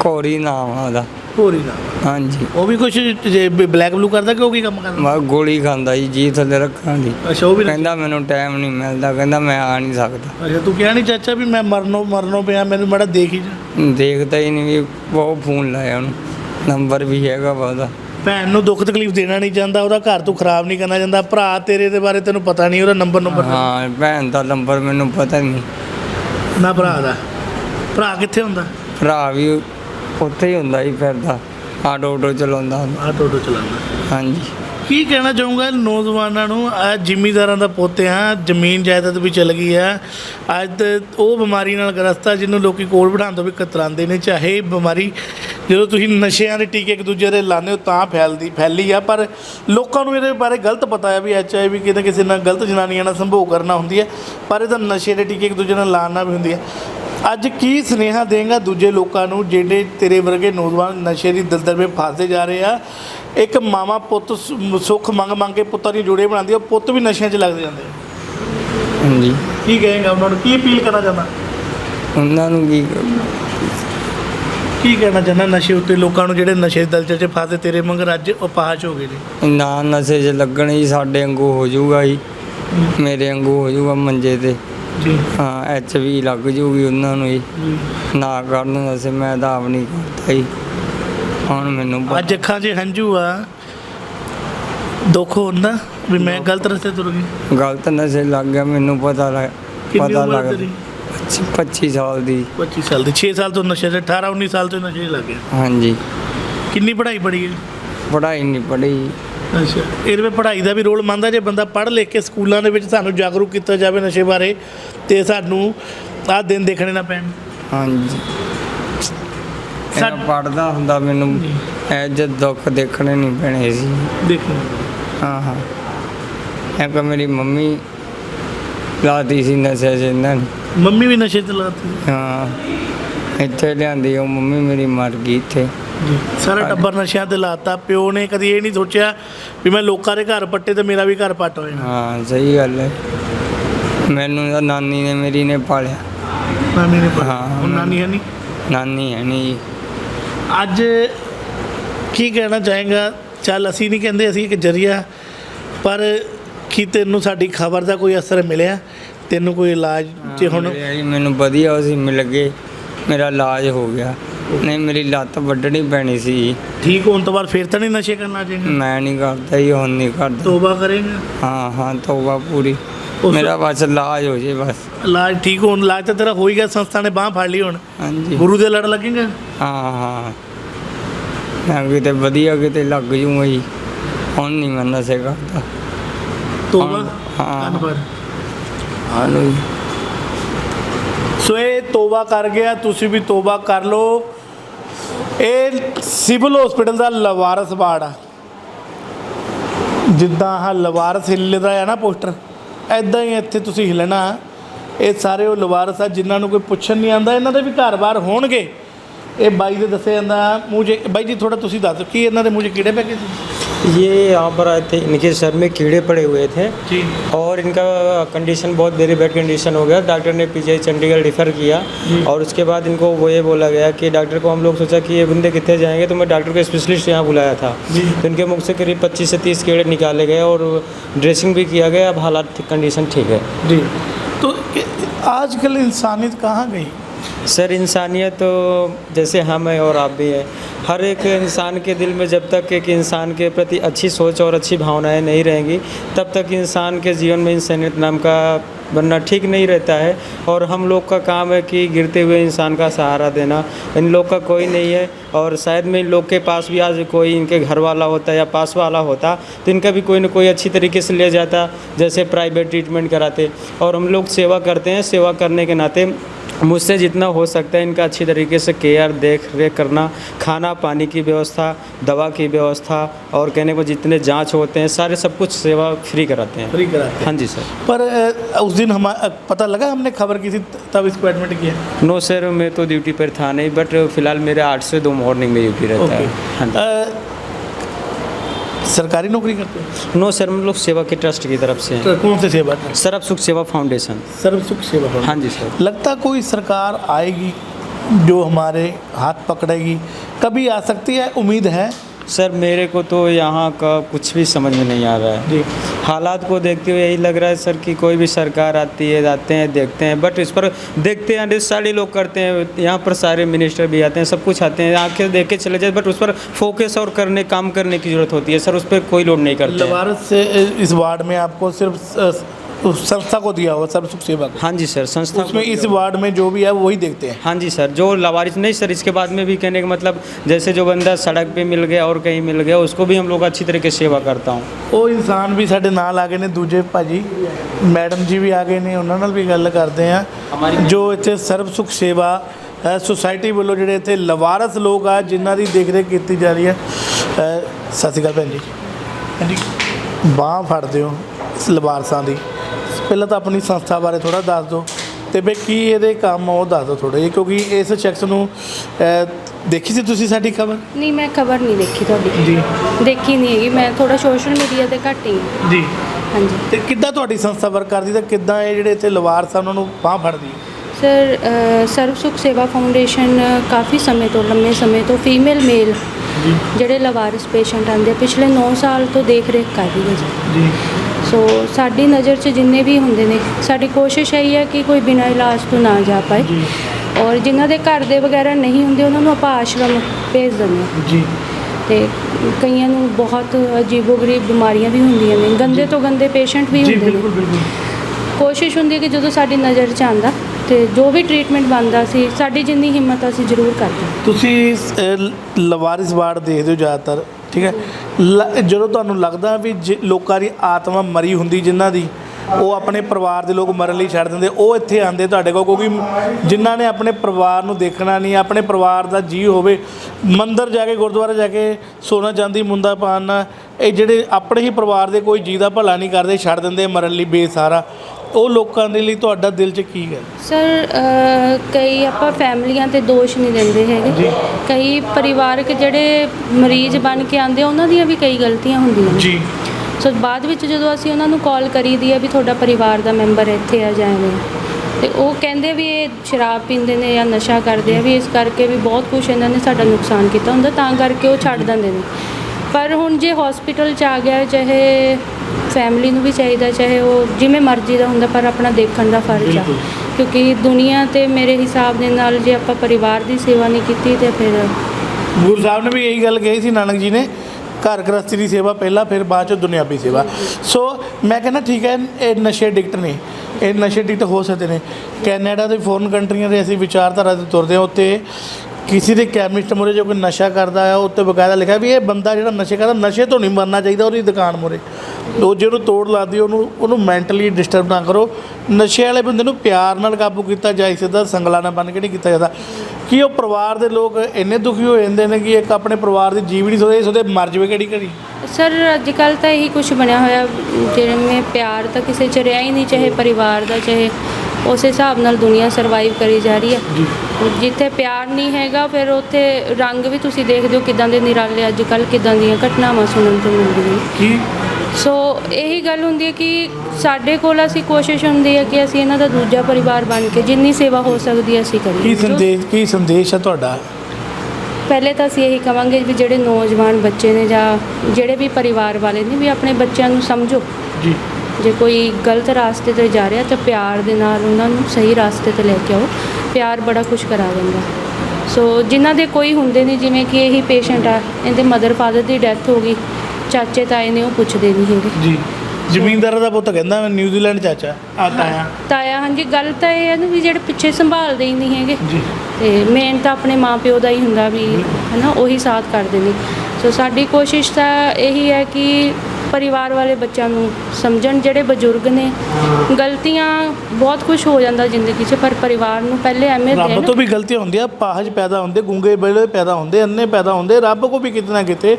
ਕੋਰੀ ਨਾਮ ਆ ਉਹਦਾ। ਪੂਰੀ ਨਾ ਹਾਂਜੀ। ਉਹ ਵੀ ਕੁਝ ਜੇ ਬਲੈਕ ਬਲੂ ਕਰਦਾ ਕਿ ਉਹ ਕੀ ਕੰਮ ਕਰਦਾ? ਮੈਂ ਗੋਲੀ ਖਾਂਦਾ ਜੀ ਜੀ ਥੱਲੇ ਰੱਖਣ ਦੀ ਅੱਛਾ ਉਹ ਵੀ ਕਹਿੰਦਾ ਮੈਨੂੰ ਟਾਈਮ ਨਹੀਂ ਮਿਲਦਾ ਕਹਿੰਦਾ ਮੈਂ ਆ ਨਹੀਂ ਸਕਦਾ। ਅੱਛਾ ਤੂੰ ਕਿਹਾ ਨਹੀਂ ਚਾਚਾ ਵੀ ਮੈਂ ਮਰਨੋਂ ਮਰਨੋਂ ਪਿਆ ਮੈਨੂੰ ਬੜਾ ਦੇਖ ਹੀ ਜਾ। ਦੇਖਦਾ ਹੀ ਨਹੀਂ ਵੀ ਉਹ ਫੋਨ ਲਾਇਆ ਉਹਨੂੰ। ਨੰਬਰ ਵੀ ਹੈਗਾ ਉਹਦਾ। ਭੈਣ ਨੂੰ ਦੁੱਖ ਤਕਲੀਫ ਦੇਣਾ ਨਹੀਂ ਚਾਹੁੰਦਾ ਉਹਦਾ ਘਰ ਤੂੰ ਖਰਾਬ ਨਹੀਂ ਕਰਨਾ ਚਾਹੁੰਦਾ ਭਰਾ ਤੇਰੇ ਦੇ ਬਾਰੇ ਤੈਨੂੰ ਪਤਾ ਨਹੀਂ ਉਹਦਾ ਨੰਬਰ ਨੰਬਰ ਹਾਂ ਭੈਣ ਦਾ ਨੰਬਰ ਮੈਨੂੰ ਪਤਾ ਨਹੀਂ। ਨਾ ਭਰਾ ਦਾ। ਭਰਾ ਕਿੱਥੇ ਹੁੰਦਾ? ਭਰਾ ਵੀ ਉੱਥੇ ਹੀ ਹੁੰਦਾ ਹੀ ਫਿਰਦਾ ਆਟੋ ਆਟੋ ਚਲਾਉਂਦਾ ਹੁੰਦਾ। ਆ ਟੋਟੋ ਚਲਾਉਂਦਾ। ਹਾਂਜੀ। ਕੀ ਕਹਿਣਾ ਚਾਹੂੰਗਾ ਨੌਜਵਾਨਾਂ ਨੂੰ? ਆ ਜ਼ਿਮੀਂਦਾਰਾਂ ਦਾ ਪੁੱਤ ਆ ਜ਼ਮੀਨ ਜਾਇਦਾਦ ਵੀ ਚਲ ਗਈ ਆ। ਅੱਜ ਤੇ ਉਹ ਬਿਮਾਰੀ ਨਾਲ ਗ੍ਰਸਤ ਆ ਜਿਹਨੂੰ ਲੋਕੀ ਕੋਲ ਬਿਠਾਉਣ ਤੋਂ ਵੀ ਕਤਰਾਉਂਦੇ ਨੇ ਚਾਹੇ ਇਹ ਬਿਮਾਰੀ ਜਦੋਂ ਤੁਸੀਂ ਨਸ਼ਿਆਂ ਦੇ ਟੀਕੇ ਇੱਕ ਦੂਜੇ ਦੇ ਲਾਉਂਦੇ ਹੋ ਤਾਂ ਫੈਲਦੀ ਫੈਲੀ ਆ। ਪਰ ਲੋਕਾਂ ਨੂੰ ਇਹਦੇ ਬਾਰੇ ਗਲਤ ਪਤਾ ਹੈ ਵੀ ਐਚ ਆਈ ਵੀ ਕਿਤੇ ਕਿਸੇ ਨਾਲ ਗਲਤ ਜਨਾਨੀਆਂ ਨਾਲ ਸੰਭੋਗ ਕਰਨਾ ਹੁੰਦੀ ਹੈ ਪਰ ਇਹ ਤਾਂ ਨਸ਼ੇ ਦੇ ਟੀਕੇ ਇੱਕ ਦੂਜੇ ਨਾਲ ਲਾਉਣ ਵੀ ਹੁੰਦੀ ਹੈ ਅੱਜ ਕੀ ਸੁਨੇਹਾ ਦੇਂਗਾ ਦੂਜੇ ਲੋਕਾਂ ਨੂੰ ਜਿਹੜੇ ਤੇਰੇ ਵਰਗੇ ਨੌਜਵਾਨ ਨਸ਼ੇ ਦੀ ਦਲਦਲ ਵਿੱਚ ਫਸਦੇ ਜਾ ਰਹੇ ਆ? ਇੱਕ ਮਾਵਾ ਪੁੱਤ ਸੁੱਖ ਮੰਗ ਮੰਗ ਕੇ ਪੁੱਤਾਂ ਦੀ ਜੋੜੇ ਬਣਾਉਂਦੀ ਆ ਪੁੱਤ ਵੀ ਨਸ਼ਿਆਂ 'ਚ ਲੱਗਦੇ ਜਾਂਦੇ ਆ। ਹਾਂਜੀ। ਕੀ ਕਹੇਗਾ ਉਹਨਾਂ ਨੂੰ? ਕੀ ਅਪੀਲ ਕਰਨਾ ਚਾਹੁੰਦਾ? ਉਹਨਾਂ ਨੂੰ ਕੀ ਕੀ ਕਹਿਣਾ ਚਾਹੁੰਦਾ ਨਸ਼ੇ ਉੱਤੇ ਲੋਕਾਂ ਨੂੰ ਜਿਹੜੇ ਨਸ਼ੇ ਦੀ ਦਲਦਲ 'ਚ ਫਸਦੇ ਤੇਰੇ ਮੰਗਰ ਅੱਜ ਉਪਾਹਜ ਹੋ ਗਏ ਨੇ? ਨਾ ਨਸ਼ੇ 'ਚ ਲੱਗਣ ਜੀ ਸਾਡੇ ਵਾਂਗੂ ਹੋ ਜਾਊਗਾ ਜੀ। ਮੇਰੇ ਵਾਂਗੂ ਹੋ ਜਾਊਗਾ ਮੰਜੇ ਤੇ। ਜੀ। ਹਾਂ ਐਚ ਵੀ ਲੱਗ ਜੂਗੀ ਉਹਨਾਂ ਨੂੰ ਜੀ। ਜੀ। ਨਾ ਕਰਨ ਨਸ਼ੇ ਮੈਂ ਤਾਂ ਆਪ ਨਹੀਂ ਕਰਦਾ ਜੀ। ਹੁਣ ਮੈਨੂੰ ਪਤਾ- ਅੱਜ ਅੱਖਾਂ 'ਚ ਹੰਝੂ ਆ। ਦੁੱਖ ਹੁੰਦਾ ਵੀ ਮੈਂ ਗਲਤ ਰਸਤੇ ਤੁਰ ਗਈ। ਗਲਤ ਨਸ਼ੇ ਲੱਗ ਗਿਆ ਮੈਨੂੰ ਪਤਾ ਲੱਗ ਕਿੰਨੀ ਪਤਾ ਉਮਰ ਲੱਗ ਤੇਰੀ? 25 ਸਾਲ ਦੀ। 25 ਸਾਲ ਦੀ। 6 ਸਾਲ ਤੋਂ ਨਸ਼ੇ 'ਚ 18 19 ਸਾਲ ਤੋਂ ਨਸ਼ੇ 'ਚ ਲੱਗ ਗਿਆ। ਹਾਂਜੀ। ਕਿੰਨੀ ਪੜ੍ਹਾਈ ਪੜ੍ਹੀ ਹੈ? ਪੜ੍ਹਾਈ ਨਹੀਂ ਪੜ੍ਹੀ। ਅੱਛਾ। ਇਹਦੇ ਵਿੱਚ ਪੜ੍ਹਾਈ ਦਾ ਵੀ ਰੋਲ ਮੰਨਦਾ ਜੇ ਬੰਦਾ ਪੜ੍ਹ ਲਿਖ ਕੇ ਸਕੂਲਾਂ ਦੇ ਵਿੱਚ ਸਾਨੂੰ ਜਾਗਰੂਕ ਕੀਤਾ ਜਾਵੇ ਨਸ਼ੇ ਬਾਰੇ ਤੇ ਸਾਨੂੰ ਆਹ ਦਿਨ ਦੇਖਣੇ ਨਾ ਪੈਣ। ਹਾਂਜੀ। ਸਾ- ਪੜਦਾ ਹੁੰਦਾ ਮੈਨੂੰ ਇਹ ਜੇ ਦੁੱਖ ਦੇਖਣੇ ਨਹੀਂ ਪੈਣੇ ਸੀ ਦੇਖੋ। ਹਾਂ ਹਾਂ। ਇੱਕ ਮੇਰੀ ਮੰਮੀ ਲਾਤੀ ਸੀ ਨਸ਼ੇ 'ਚ ਇਹਨਾਂ ਨੇ। ਮੰਮੀ ਵੀ ਨਸ਼ੇ ਤੇ ਲਾਤੀ। ਹਾਂ। ਇੱਥੇ ਲਿਆਂਦੀ ਉਹ ਮੰਮੀ ਮੇਰੀ ਮਰ ਗਈ ਇੱਥੇ। ਜੀ। ਸਾਰਾ ਟੱਬਰ ਨਸ਼ਿਆਂ ਤੇ ਲਾਤਾ। ਪਿਓ ਨੇ ਕਦੀ ਇਹ ਨਹੀਂ ਸੋਚਿਆ ਵੀ ਮੈਂ ਲੋਕਾਂ ਦੇ ਘਰ ਪੱਟੇ ਤੇ ਮੇਰਾ ਵੀ ਘਰ ਪੱਟ ਹੋਏ। ਨਾ ਹਾਂ ਸਹੀ ਗੱਲ ਹੈ। ਮੈਨੂੰ ਤਾਂ ਨਾਨੀ ਨੇ ਮੇਰੀ ਨੇ ਪਾਲਿਆ। ਨਾਨੀ ਨੇ ਪੜ੍ਹਿਆ। ਹਾਂ, ਹੁਣ ਨਾਨੀ ਹੈ ਨਹੀਂ ਨਾਨੀ ਹੈ ਨਹੀਂ ਜੀ। ਅੱਜ ਕੀ ਕਹਿਣਾ ਚਾਹੇਗਾ? ਚੱਲ ਅਸੀਂ ਨਹੀਂ ਕਹਿੰਦੇ ਅਸੀਂ ਇੱਕ ਜਰੀਆ। ਪਰ ਕੀ ਤੈਨੂੰ ਸਾਡੀ ਖਬਰ ਦਾ ਕੋਈ ਅਸਰ ਮਿਲਿਆ? ਤੈਨੂੰ ਕੋਈ ਇਲਾਜ ਤੇ ਹੁਣ ਜੀ। ਮੈਨੂੰ ਵਧੀਆ ਸੀ ਮਿਲ ਗਏ। ਮੇਰਾ ਇਲਾਜ ਹੋ ਗਿਆ। ਨਹੀਂ ਮੇਰੀ ਲੱਤ ਵੱਢਣੀ ਪੈਣੀ ਸੀ। ਜੀ। ਠੀਕ ਹੋਣ ਤੋਂ ਬਾਅਦ ਫਿਰ ਤਾਂ ਨਹੀਂ ਨਸ਼ੇ ਕਰਨਾ ਚਾਹੀਦਾ ਮੈਂ ਨਹੀਂ ਕਰਦਾ ਜੀ ਹੁਣ ਨਹੀਂ ਕਰਦਾ। ਤੋਬਾ ਕਰੇਗਾ? ਹਾਂ ਹਾਂ ਤੌਬਾ ਪੂਰੀ। ਉਸ- ਮੇਰਾ ਬਸ ਇਲਾਜ ਹੋ ਜੇ ਬਸ। ਇਲਾਜ ਠੀਕ ਹੋਣ ਇਲਾਜ ਤਾਂ ਤੇਰਾ ਹੋ ਹੀ ਗਿਆ ਸੰਸਥਾ ਨੇ ਬਾਹ ਫੜ ਲਈ ਹੁਣ। ਹਾਂਜੀ। ਗੁਰੂ ਦੇ ਲੜ ਲੱਗੇਗਾ? ਹਾਂ ਹਾਂ। ਮੈਂ ਕਿਤੇ ਵਧੀਆ ਕਿਤੇ ਲੱਗ ਜੂਗਾ ਜੀ। ਹੁਣ ਨਹੀਂ ਮੈਂ ਨਸ਼ੇ ਕਰਦਾ। ਤੋਬਾ? ਹਾਂ। ਅਨਪੜ੍ਹ। ਹਾਂ ਜੀ। ਸੋ ਇਹ ਤੋਬਾ ਕਰ ਗਿਆ, ਤੁਸੀਂ ਵੀ ਤੋਬਾ ਕਰ ਲਓ। ਇਹ ਸਿਵਲ ਹਸਪੀਟਲ ਦਾ ਲਵਾਰਸ ਵਾਰਡ ਆ। ਜਿੱਦਾਂ ਆਹ ਲਵਾਰਸ ਹਿੱਲਦਾ ਆ ਨਾ ਪੋਸਟਰ ਐਦਾਂ ਹੀ ਇੱਥੇ ਤੁਸੀਂ ਹਿੱਲਣਾ। ਇਹ ਸਾਰੇ ਉਹ ਲਵਾਰਸ ਆ, ਜਿਨ੍ਹਾਂ ਨੂੰ ਕੋਈ ਪੁੱਛਣ ਨਹੀਂ ਆਂਦਾ ਇਹਨਾਂ ਦੇ ਵੀ ਘਰ-ਬਾਰ ਹੋਣਗੇ। ਇਹ ਬਾਈ ਦੇ ਦੱਸਿਆ ਜਾਂਦਾ, ਮੂੰਹ ਜੇ, ਬਾਈ ਜੀ ਥੋੜਾ ਤੁਸੀਂ ਦੱਸ ਕੀ ਇਹਨਾਂ ਦੇ ਮੂੰਹ 'ਚ ਕੀੜੇ ਪੈ ਗਏ ਸੀ? ये यहाँ पर आए थे इनके सर में कीड़े पड़े हुए थे। ਜੀ और इनका कंडीशन बहुत वेरी बैड कंडीशन हो गया। डॉक्टर ने पीजीआई चंडीगढ़ रिफ़र किया और उसके बाद इनको वो ये बोला गया कि डॉक्टर को हम लोग सोचा कि ये बंदे कितने जाएँगे तो मैं डॉक्टर को स्पेशलिस्ट यहाँ बुलाया था। तो इनके मुख से करीब 25 से 30 कीड़े निकाले गए और ड्रेसिंग भी किया गया। अब हालात कंडीशन ठीक है। जी। तो आजकल इंसानियत कहाँ गई? सर, इंसानियत तो जैसे हम हैं और आप भी हैं। हर एक इंसान के दिल में जब तक एक इंसान के प्रति अच्छी सोच और अच्छी भावनाएँ नहीं रहेंगी, तब तक इंसान के जीवन में इंसानियत नाम का बनना ठीक नहीं रहता है। और हम लोग का काम है कि गिरते हुए इंसान का सहारा देना। इन लोग का कोई नहीं है और शायद में इन लोग के पास भी आज कोई इनके घर वाला होता या पास वाला होता तो इनका भी कोई ना कोई अच्छी तरीके से ले जाता, जैसे प्राइवेट ट्रीटमेंट कराते। और हम लोग सेवा करते हैं, सेवा करने के नाते मुझसे जितना हो सकता है इनका अच्छी तरीके से केयर देख रेख करना खाना पानी की व्यवस्था दवा की व्यवस्था और कहने को जितने जाँच होते हैं सारे सब कुछ सेवा फ्री कराते हैं। फ्री कराते हैं। हाँ जी सर। पर उस दिन हम पता लगा हमने खबर की थी तब इसको एडमिट किया? नो सर मैं तो ड्यूटी पर था नहीं बट फ़िलहाल मेरे आठ से दो मॉर्निंग में ड्यूटी रहता है। हाँ सरकारी नौकरी करते हैं? नो सर हम लोग सेवा के ट्रस्ट की तरफ़ से हैं। तो कौन से सेवा सर्व सुख सेवा फाउंडेशन। सर्व सुख सेवा हाँ जी सर लगता कोई सरकार आएगी जो हमारे हाथ पकड़ेगी कभी आ सकती है? उम्मीद है? सर मेरे को तो यहाँ का कुछ भी समझ में नहीं आ रहा है जी हालात को देखते हुए यही लग रहा है सर कि कोई भी सरकार आती है जाते हैं देखते हैं बट इस पर देखते हैं सारे लोग करते हैं यहाँ पर सारे मिनिस्टर भी आते हैं सब कुछ आते हैं आके देख के चले जाए बट उस पर फोकस और करने काम करने की ज़रूरत होती है सर उस पर कोई लोड नहीं करता। लवारस से इस वार्ड में आपको सिर्फ़ उस संस्था को दिया हुआ सर्व सुख सेवा को हाँ जी सर संस्था उसमें को- इस वार्ड में जो भी है वही देखते हैं हाँ जी सर जो लावारिस नहीं सर इसके बाद में भी कहने का मतलब जैसे जो बंदा सड़क पे मिल गया और कहीं मिल गया उसको भी हम लोग अच्छी तरीके से सेवा करता हूँ ਉਹ ਇਨਸਾਨ ਵੀ ਸਾਡੇ ਨਾਲ ਆ ਗਏ ਨੇ ਦੂਜੇ ਭਾਜੀ ਮੈਡਮ ਜੀ ਵੀ ਆ ਗਏ ਨੇ ਉਹਨਾਂ ਨਾਲ ਵੀ ਗੱਲ ਕਰਦੇ ਆ ਜੋ ਇੱਥੇ ਸਰਬ ਸੁਖ ਸੇਵਾ ਅ, ਸੁਸਾਇਟੀ ਵੱਲੋਂ ਜਿਹੜੇ ਇੱਥੇ ਲਵਾਰਸ ਲੋਕ ਆ ਜਿਨ੍ਹਾਂ ਦੀ ਦੇਖ ਰੇਖ ਕੀਤੀ ਜਾ ਰਹੀ ਹੈ ਅ, ਸਤਿ ਸ਼੍ਰੀ ਅਕਾਲ ਭੈਣ ਜੀ ਹਾਂਜੀ ਬਾਹ ਫੜਦੇ ਹੋ ਇਸ ਲਵਾਰਸਾਂ ਦੀ ਪਹਿਲਾਂ ਤਾਂ ਆਪਣੀ ਸੰਸਥਾ ਬਾਰੇ ਥੋੜਾ ਦੱਸ ਦਿਓ ਤੇ ਬਈ ਕੀ ਇਹਦੇ ਕੰਮ ਆ ਉਹ ਦੱਸ ਦਿਓ ਥੋੜਾ ਜਿਹਾ ਕਿਉਂਕਿ ਇਸ ਸ਼ਖਸ ਨੂੰ ਦੇਖੀ ਸੀ ਤੁਸੀਂ ਸਾਡੀ ਖਬਰ? ਨਹੀਂ ਮੈਂ ਖਬਰ ਨਹੀਂ ਦੇਖੀ ਤੁਹਾਡੀ। ਜੀ। ਦੇਖੀ ਨਹੀਂ ਹੈਗੀ ਮੈਂ ਥੋੜਾ ਸੋਸ਼ਲ ਮੀਡੀਆ ਤੇ ਘੱਟ ਹੀ। ਹਾਂ ਜੀ। ਹਾਂਜੀ। ਤੇ ਕਿੱਦਾਂ ਤੁਹਾਡੀ ਸੰਸਥਾ ਵਰਕ ਕਰਦੀ ਤੇ ਕਿੱਦਾਂ ਇਹ ਜਿਹੜੇ ਇੱਥੇ ਲਵਾਰਸ ਆ ਉਹਨਾਂ ਨੂੰ ਬਾਂਹ ਫੜਦੀ? ਸਰ ਅ, ਸਰਵ ਸੁਖ ਸੇਵਾ ਫਾਊਂਡੇਸ਼ਨ ਕਾਫੀ ਸਮੇਂ ਤੋਂ ਲੰਮੇ ਸਮੇਂ ਤੋਂ ਫੀਮੇਲ ਮੇਲ ਜਿਹੜੇ ਲਵਾਰਿਸ ਪੇਸ਼ੈਂਟ ਆਉਂਦੇ ਆ ਪਿਛਲੇ 9 ਸਾਲ ਤੋਂ ਦੇਖ ਰੇਖ ਕਰ ਰਹੀ ਹੈ ਜੀ ਜੀ। ਸੋ ਸਾਡੀ ਨਜ਼ਰ 'ਚ ਜਿੰਨੇ ਵੀ ਹੁੰਦੇ ਨੇ ਸਾਡੀ ਕੋਸ਼ਿਸ਼ ਇਹੀ ਹੈ ਕਿ ਕੋਈ ਬਿਨਾਂ ਇਲਾਜ ਤੋਂ ਨਾ ਜਾ ਪਾਏ। ਔਰ ਜਿਨ੍ਹਾਂ ਦੇ ਘਰ ਦੇ ਵਗੈਰਾ ਨਹੀਂ ਹੁੰਦੇ ਉਹਨਾਂ ਨੂੰ ਆਪਾਂ ਆਸ਼ਰਮ ਭੇਜ ਦਿੰਦੇ ਹਾਂ। ਜੀ। ਤੇ ਕਈਆਂ ਨੂੰ ਬਹੁਤ ਅਜੀਬੋ-ਗਰੀਬ ਬਿਮਾਰੀਆਂ ਵੀ ਹੁੰਦੀਆਂ ਨੇ। ਗੰਦੇ ਤੋਂ ਗੰਦੇ ਪੇਸ਼ੈਂਟ ਵੀ ਹੁੰਦੇ ਨੇ। ਬਿਲਕੁਲ ਕੋਸ਼ਿਸ਼ ਹੁੰਦੀ ਹੈ ਕਿ ਜਦੋਂ ਸਾਡੀ ਨਜ਼ਰ 'ਚ ਆਂਦਾ ਤੇ ਜੋ ਵੀ ਟ੍ਰੀਟਮੈਂਟ ਬਣਦਾ ਸੀ ਸਾਡੀ ਜਿੰਨੀ ਹਿੰਮਤ ਅਸੀਂ ਜ਼ਰੂਰ ਕਰਦੇ ਹਾਂ। ਤੁਸੀਂ ਅਹ, ਲਵਾਰਿਸ ਵਾਰਡ ਦੇਖਦੇ ਹੋ ਜ਼ਿਆਦਾਤਰ। ਠੀਕ ਹੈ? ਲ- ਜਦੋਂ ਤੁਹਾਨੂੰ ਲੱਗਦਾ ਵੀ ਜੇ ਲੋਕਾਂ ਦੀ ਆਤਮਾ ਮਰੀ ਹੁੰਦੀ ਜਿਨ੍ਹਾਂ ਦੀ, ਉਹ ਆਪਣੇ ਪਰਿਵਾਰ ਦੇ ਲੋਕ ਮਰਨ ਲਈ ਛੱਡ ਦਿੰਦੇ, ਉਹ ਇੱਥੇ ਆਂਦੇ ਤੁਹਾਡੇ ਕੋਲ ਕਿਉਂਕਿ ਜਿਨ੍ਹਾਂ ਨੇ ਆਪਣੇ ਪਰਿਵਾਰ ਨੂੰ ਦੇਖਣਾ ਨਹੀਂ, ਆਪਣੇ ਪਰਿਵਾਰ ਦਾ ਜੀ ਹੋਵੇ, ਮੰਦਰ ਜਾ ਕੇ, ਗੁਰਦੁਆਰਾ ਜਾ ਕੇ ਸੋਨਾ ਚਾਂਦੀ ਮੁੰਦਾ ਪਾਣਾ ਇਹ ਜਿਹੜੇ ਆਪਣੇ ਹੀ ਪਰਿਵਾਰ ਦੇ ਕੋਈ ਜੀ ਦਾ ਭਲਾ ਨਹੀਂ ਕਰਦੇ, ਛੱਡ ਦਿੰਦੇ ਮਰਨ ਲਈ ਬੇਸਾਰਾ ਉਹ ਲੋਕਾਂ ਦੇ ਲਈ ਤੁਹਾਡਾ ਦਿਲ 'ਚ ਕੀ ਹੈ? ਸਰ ਕਈ ਆਪਾਂ ਫੈਮਲੀਆਂ ਤੇ ਦੋਸ਼ ਨਹੀਂ ਦਿੰਦੇ ਹੈਗੇ। ਜੀ। ਕਈ ਪਰਿਵਾਰਕ ਜਿਹੜੇ ਮਰੀਜ਼ ਬਣ ਕੇ ਆਉਂਦੇ ਆ, ਉਹਨਾਂ ਦੀਆਂ ਵੀ ਕਈ ਗਲਤੀਆਂ ਹੁੰਦੀਆਂ ਨੇ। ਜੀ। ਸੋ ਬਾਅਦ ਵਿੱਚ ਜਦੋਂ ਅਸੀਂ ਉਹਨਾਂ ਨੂੰ ਕਾਲ ਕਰੀਦੀ ਹੈ ਵੀ ਤੁਹਾਡਾ ਪਰਿਵਾਰ ਦਾ ਮੈਂਬਰ ਇੱਥੇ ਆ ਜਾਵੇ ਤੇ ਉਹ ਕਹਿੰਦੇ ਵੀ ਇਹ ਸ਼ਰਾਬ ਪੀਂਦੇ ਨੇ ਜਾਂ ਨਸ਼ਾ ਕਰਦੇ ਆ ਵੀ ਇਸ ਕਰਕੇ ਵੀ ਬਹੁਤ ਕੁਝ ਇਹਨਾਂ ਨੇ ਸਾਡਾ ਨੁਕਸਾਨ ਕੀਤਾ ਹੁੰਦਾ ਤਾਂ ਕਰਕੇ ਉਹ ਛੱਡ ਦਿੰਦੇ ਨੇ। ਪਰ ਹੁਣ ਜੇ ਹਸਪੀਟਲ ਚ ਆ ਗਿਆ ਚਾਹੇ ਫੈਮਿਲੀ ਨੂੰ ਵੀ ਚਾਹੀਦਾ ਚਾਹੇ ਉਹ ਜਿਵੇਂ ਮਰਜ਼ੀ ਦਾ ਹੁੰਦਾ ਪਰ ਆਪਣਾ ਦੇਖਣ ਦਾ ਫਰਜ਼ ਆ। ਕਿਉਂਕਿ ਦੁਨੀਆ ਤੇ ਮੇਰੇ ਹਿਸਾਬ ਦੇ ਨਾਲ ਜੇ ਆਪਾਂ ਪਰਿਵਾਰ ਦੀ ਸੇਵਾ ਨਹੀਂ ਕੀਤੀ ਤੇ ਫਿਰ ਗੁਰੂ ਸਾਹਿਬ ਨੇ ਵੀ ਇਹੀ ਗੱਲ ਕਹੀ ਸੀ ਨਾਨਕ ਜੀ ਨੇ ਘਰ ਗ੍ਰਸਤੀ ਦੀ ਸੇਵਾ ਪਹਿਲਾਂ ਫਿਰ ਬਾਅਦ ਚ ਦੁਨਿਆਵੀ ਸੇਵਾ। ਸੋ ਮੈਂ ਕਹਿੰਦਾ ਠੀਕ ਹੈ ਇਹ ਨਸ਼ੇ ਡਿਕਟ ਨੇ ਇਹ ਨਸ਼ੇ ਡਿਕਟ ਹੋ ਸਕਦੇ ਨੇ। ਕੈਨੇਡਾ ਦੇ ਫੋਰਨ ਕੰਟਰੀਆਂ ਦੇ ਅਸੀਂ ਵਿਚਾਰਧਾਰਾ ਤੇ ਤੁਰਦੇ ਹਾਂ ਉੱਤੇ ਕਿਸੇ ਦੇ ਕੈਮਿਸਟ ਮੁਰੇ ਜੋ ਕੋਈ ਨਸ਼ਾ ਕਰਦਾ ਆ ਉੱਤੇ ਬਕਾਇਦਾ ਲਿਖਿਆ ਵੀ ਇਹ ਬੰਦਾ ਜਿਹੜਾ ਨਸ਼ੇ ਕਰਦਾ ਨਸ਼ੇ ਤੋਂ ਨਹੀਂ ਮਰਨਾ ਚਾਹੀਦਾ ਉਹਦੀ ਦੁਕਾਨ ਮੁਰੇ ਉਹ ਜਿਹਨੂੰ ਤੋੜ ਲਾਦੀ ਉਹਨੂੰ ਉਹਨੂੰ ਮੈਂਟਲੀ ਡਿਸਟਰਬ ਨਾ ਕਰੋ। ਨਸ਼ੇ ਵਾਲੇ ਬੰਦੇ ਨੂੰ ਪਿਆਰ ਨਾਲ ਕਾਬੂ ਕੀਤਾ ਜਾਏ ਸਿੱਧਾ ਸੰਗਲਾ ਨਾਲ ਬੰਨ ਕੇ ਨਹੀਂ ਕੀਤਾ ਜਾਂਦਾ। ਕਿ ਉਹ ਪਰਿਵਾਰ ਦੇ ਲੋਕ ਇੰਨੇ ਦੁਖੀ ਹੋ ਜਾਂਦੇ ਨੇ ਕਿ ਇੱਕ ਆਪਣੇ ਪਰਿਵਾਰ ਦੀ ਜੀਵ ਨਹੀਂ ਸੋਚਦੇ ਸੋਚਦੇ ਮਰ ਜਾਵੇ ਕਿਹੜੀ ਘੜੀ? ਸਰ ਅੱਜ ਕੱਲ ਤਾਂ ਇਹੀ ਕੁਝ ਬਣਿਆ ਹੋਇਆ ਜਿਵੇਂ ਪਿਆਰ ਤਾਂ ਕਿਸੇ ਚ ਰਿਹਾ ਹੀ ਨਹੀਂ ਚਾਹੇ ਪਰਿਵਾਰ ਦਾ ਚਾਹੇ ਉਸ ਹਿਸਾਬ ਨਾਲ ਦੁਨੀਆ ਸਰਵਾਈਵ ਕਰੀ ਜਾ ਰਹੀ ਹੈ। ਜਿੱਥੇ ਪਿਆਰ ਨਹੀਂ ਹੈਗਾ ਫਿਰ ਉੱਥੇ ਰੰਗ ਵੀ ਤੁਸੀਂ ਦੇਖਦੇ ਹੋ ਕਿਦਾਂ ਦੇ ਨਿਰਾਲੇ ਅੱਜ ਕੱਲ ਕਿਦਾਂ ਦੀਆਂ ਘਟਨਾਵਾਂ ਸੁਣਨ ਤੋਂ ਮਿਲਦੀਆਂ ਕੀ ਸੋ ਇਹੀ ਗੱਲ ਹੁੰਦੀ ਹੈ ਕਿ ਸਾਡੇ ਕੋਲ ਅਸੀਂ ਕੋਸ਼ਿਸ਼ ਹੁੰਦੀ ਹੈ ਕਿ ਅਸੀਂ ਇਹਨਾਂ ਦਾ ਦੂਜਾ ਪਰਿਵਾਰ ਬਣ ਕੇ ਜਿੰਨੀ ਸੇਵਾ ਹੋ ਸਕਦੀ ਹੈ ਅਸੀਂ ਕੀ ਕਰੀਏ ਸੰਦੇਸ਼ ਕੀ ਸੰਦੇਸ਼ ਹੈ ਤੁਹਾਡਾ? ਪਹਿਲੇ ਤਾਂ ਅਸੀਂ ਇਹੀ ਕਵਾਂਗੇ ਵੀ ਜਿਹੜੇ ਨੌਜਵਾਨ ਬੱਚੇ ਨੇ ਜਾਂ ਜਿਹੜੇ ਵੀ ਪਰਿਵਾਰ ਵਾਲੇ ਨੇ ਵੀ ਆਪਣੇ ਬੱਚਿਆਂ ਨੂੰ ਸਮਝੋ। ਜੀ। ਜੇ ਕੋਈ ਗਲਤ ਰਾਸਤੇ ਤੇ ਜਾ ਰਿਹਾ ਤਾਂ ਪਿਆਰ ਦੇ ਨਾਲ ਉਹਨਾਂ ਨੂੰ ਸਹੀ ਰਾਸਤੇ ਤੇ ਲੈ ਕੇ ਆਓ। ਪਿਆਰ ਬੜਾ ਕੁਝ ਕਰਾ ਦਿੰਦਾ। ਸੋ ਜਿਨ੍ਹਾਂ ਦੇ ਕੋਈ ਹੁੰਦੇ ਨਹੀਂ ਜਿਵੇਂ ਕਿ ਇਹੀ ਪੇਸ਼ੈਂਟ ਆ ਇਹਦੇ ਮਦਰ ਫਾਦਰ ਦੀ ਡੈਥ ਹੋ ਗਈ। ਚਾਚੇ ਤਾਏ ਨੇ ਉਹ ਪੁੱਛਦੇ ਨਹੀਂ ਹੈਗੇ। ਜੀ। ਜ਼ਮੀਨਦਾਰ ਦਾ ਪੁੱਤ ਕਹਿੰਦਾ ਮੈਂ ਨਿਊਜ਼ੀਲੈਂਡ ਚਾਚਾ ਆ ਤਾਇਆ। ਹਾਂਜੀ ਗੱਲ ਤਾਂ ਇਹ ਹੈ ਨਾ ਵੀ ਜਿਹੜੇ ਪਿੱਛੇ ਸੰਭਾਲਦੇ ਹੀ ਨਹੀਂ ਹੈਗੇ। ਜੀ। ਤੇ ਮੇਨ ਤਾਂ ਆਪਣੇ ਮਾਪਿਓ ਦਾ ਹੀ ਹੁੰਦਾ ਵੀ ਹਨਾ ਉਹੀ ਸਾਥ ਕਰਦੇ ਨੇ। ਸੋ ਸਾਡੀ ਕੋਸ਼ਿਸ਼ ਤਾਂ ਇਹੀ ਹੈ ਕਿ ਪਰਿਵਾਰ ਵਾਲੇ ਬੱਚਿਆਂ ਨੂੰ ਸਮਝਣ ਜਿਹੜੇ ਬਜ਼ੁਰਗ ਨੇ ਗਲਤੀਆਂ ਬਹੁਤ ਕੁਝ ਹੋ ਜਾਂਦਾ ਜ਼ਿੰਦਗੀ 'ਚ ਪਰ ਪਰਿਵਾਰ ਨੂੰ ਪਹਿਲੇ ਰੱਬ ਦੇਣ। ਤੋਂ ਵੀ ਗਲਤੀਆਂ ਹੁੰਦੀਆਂ ਪਾਹਜ ਪੈਦਾ ਹੁੰਦੇ ਗੁੰਗੇ ਬੇਲੇ ਪੈਦਾ ਹੁੰਦੇ ਅੰਨੇ ਪੈਦਾ ਹੁੰਦੇ ਰੱਬ ਕੋ ਵੀ ਕਿਤੇ ਨਾ ਕਿਤੇ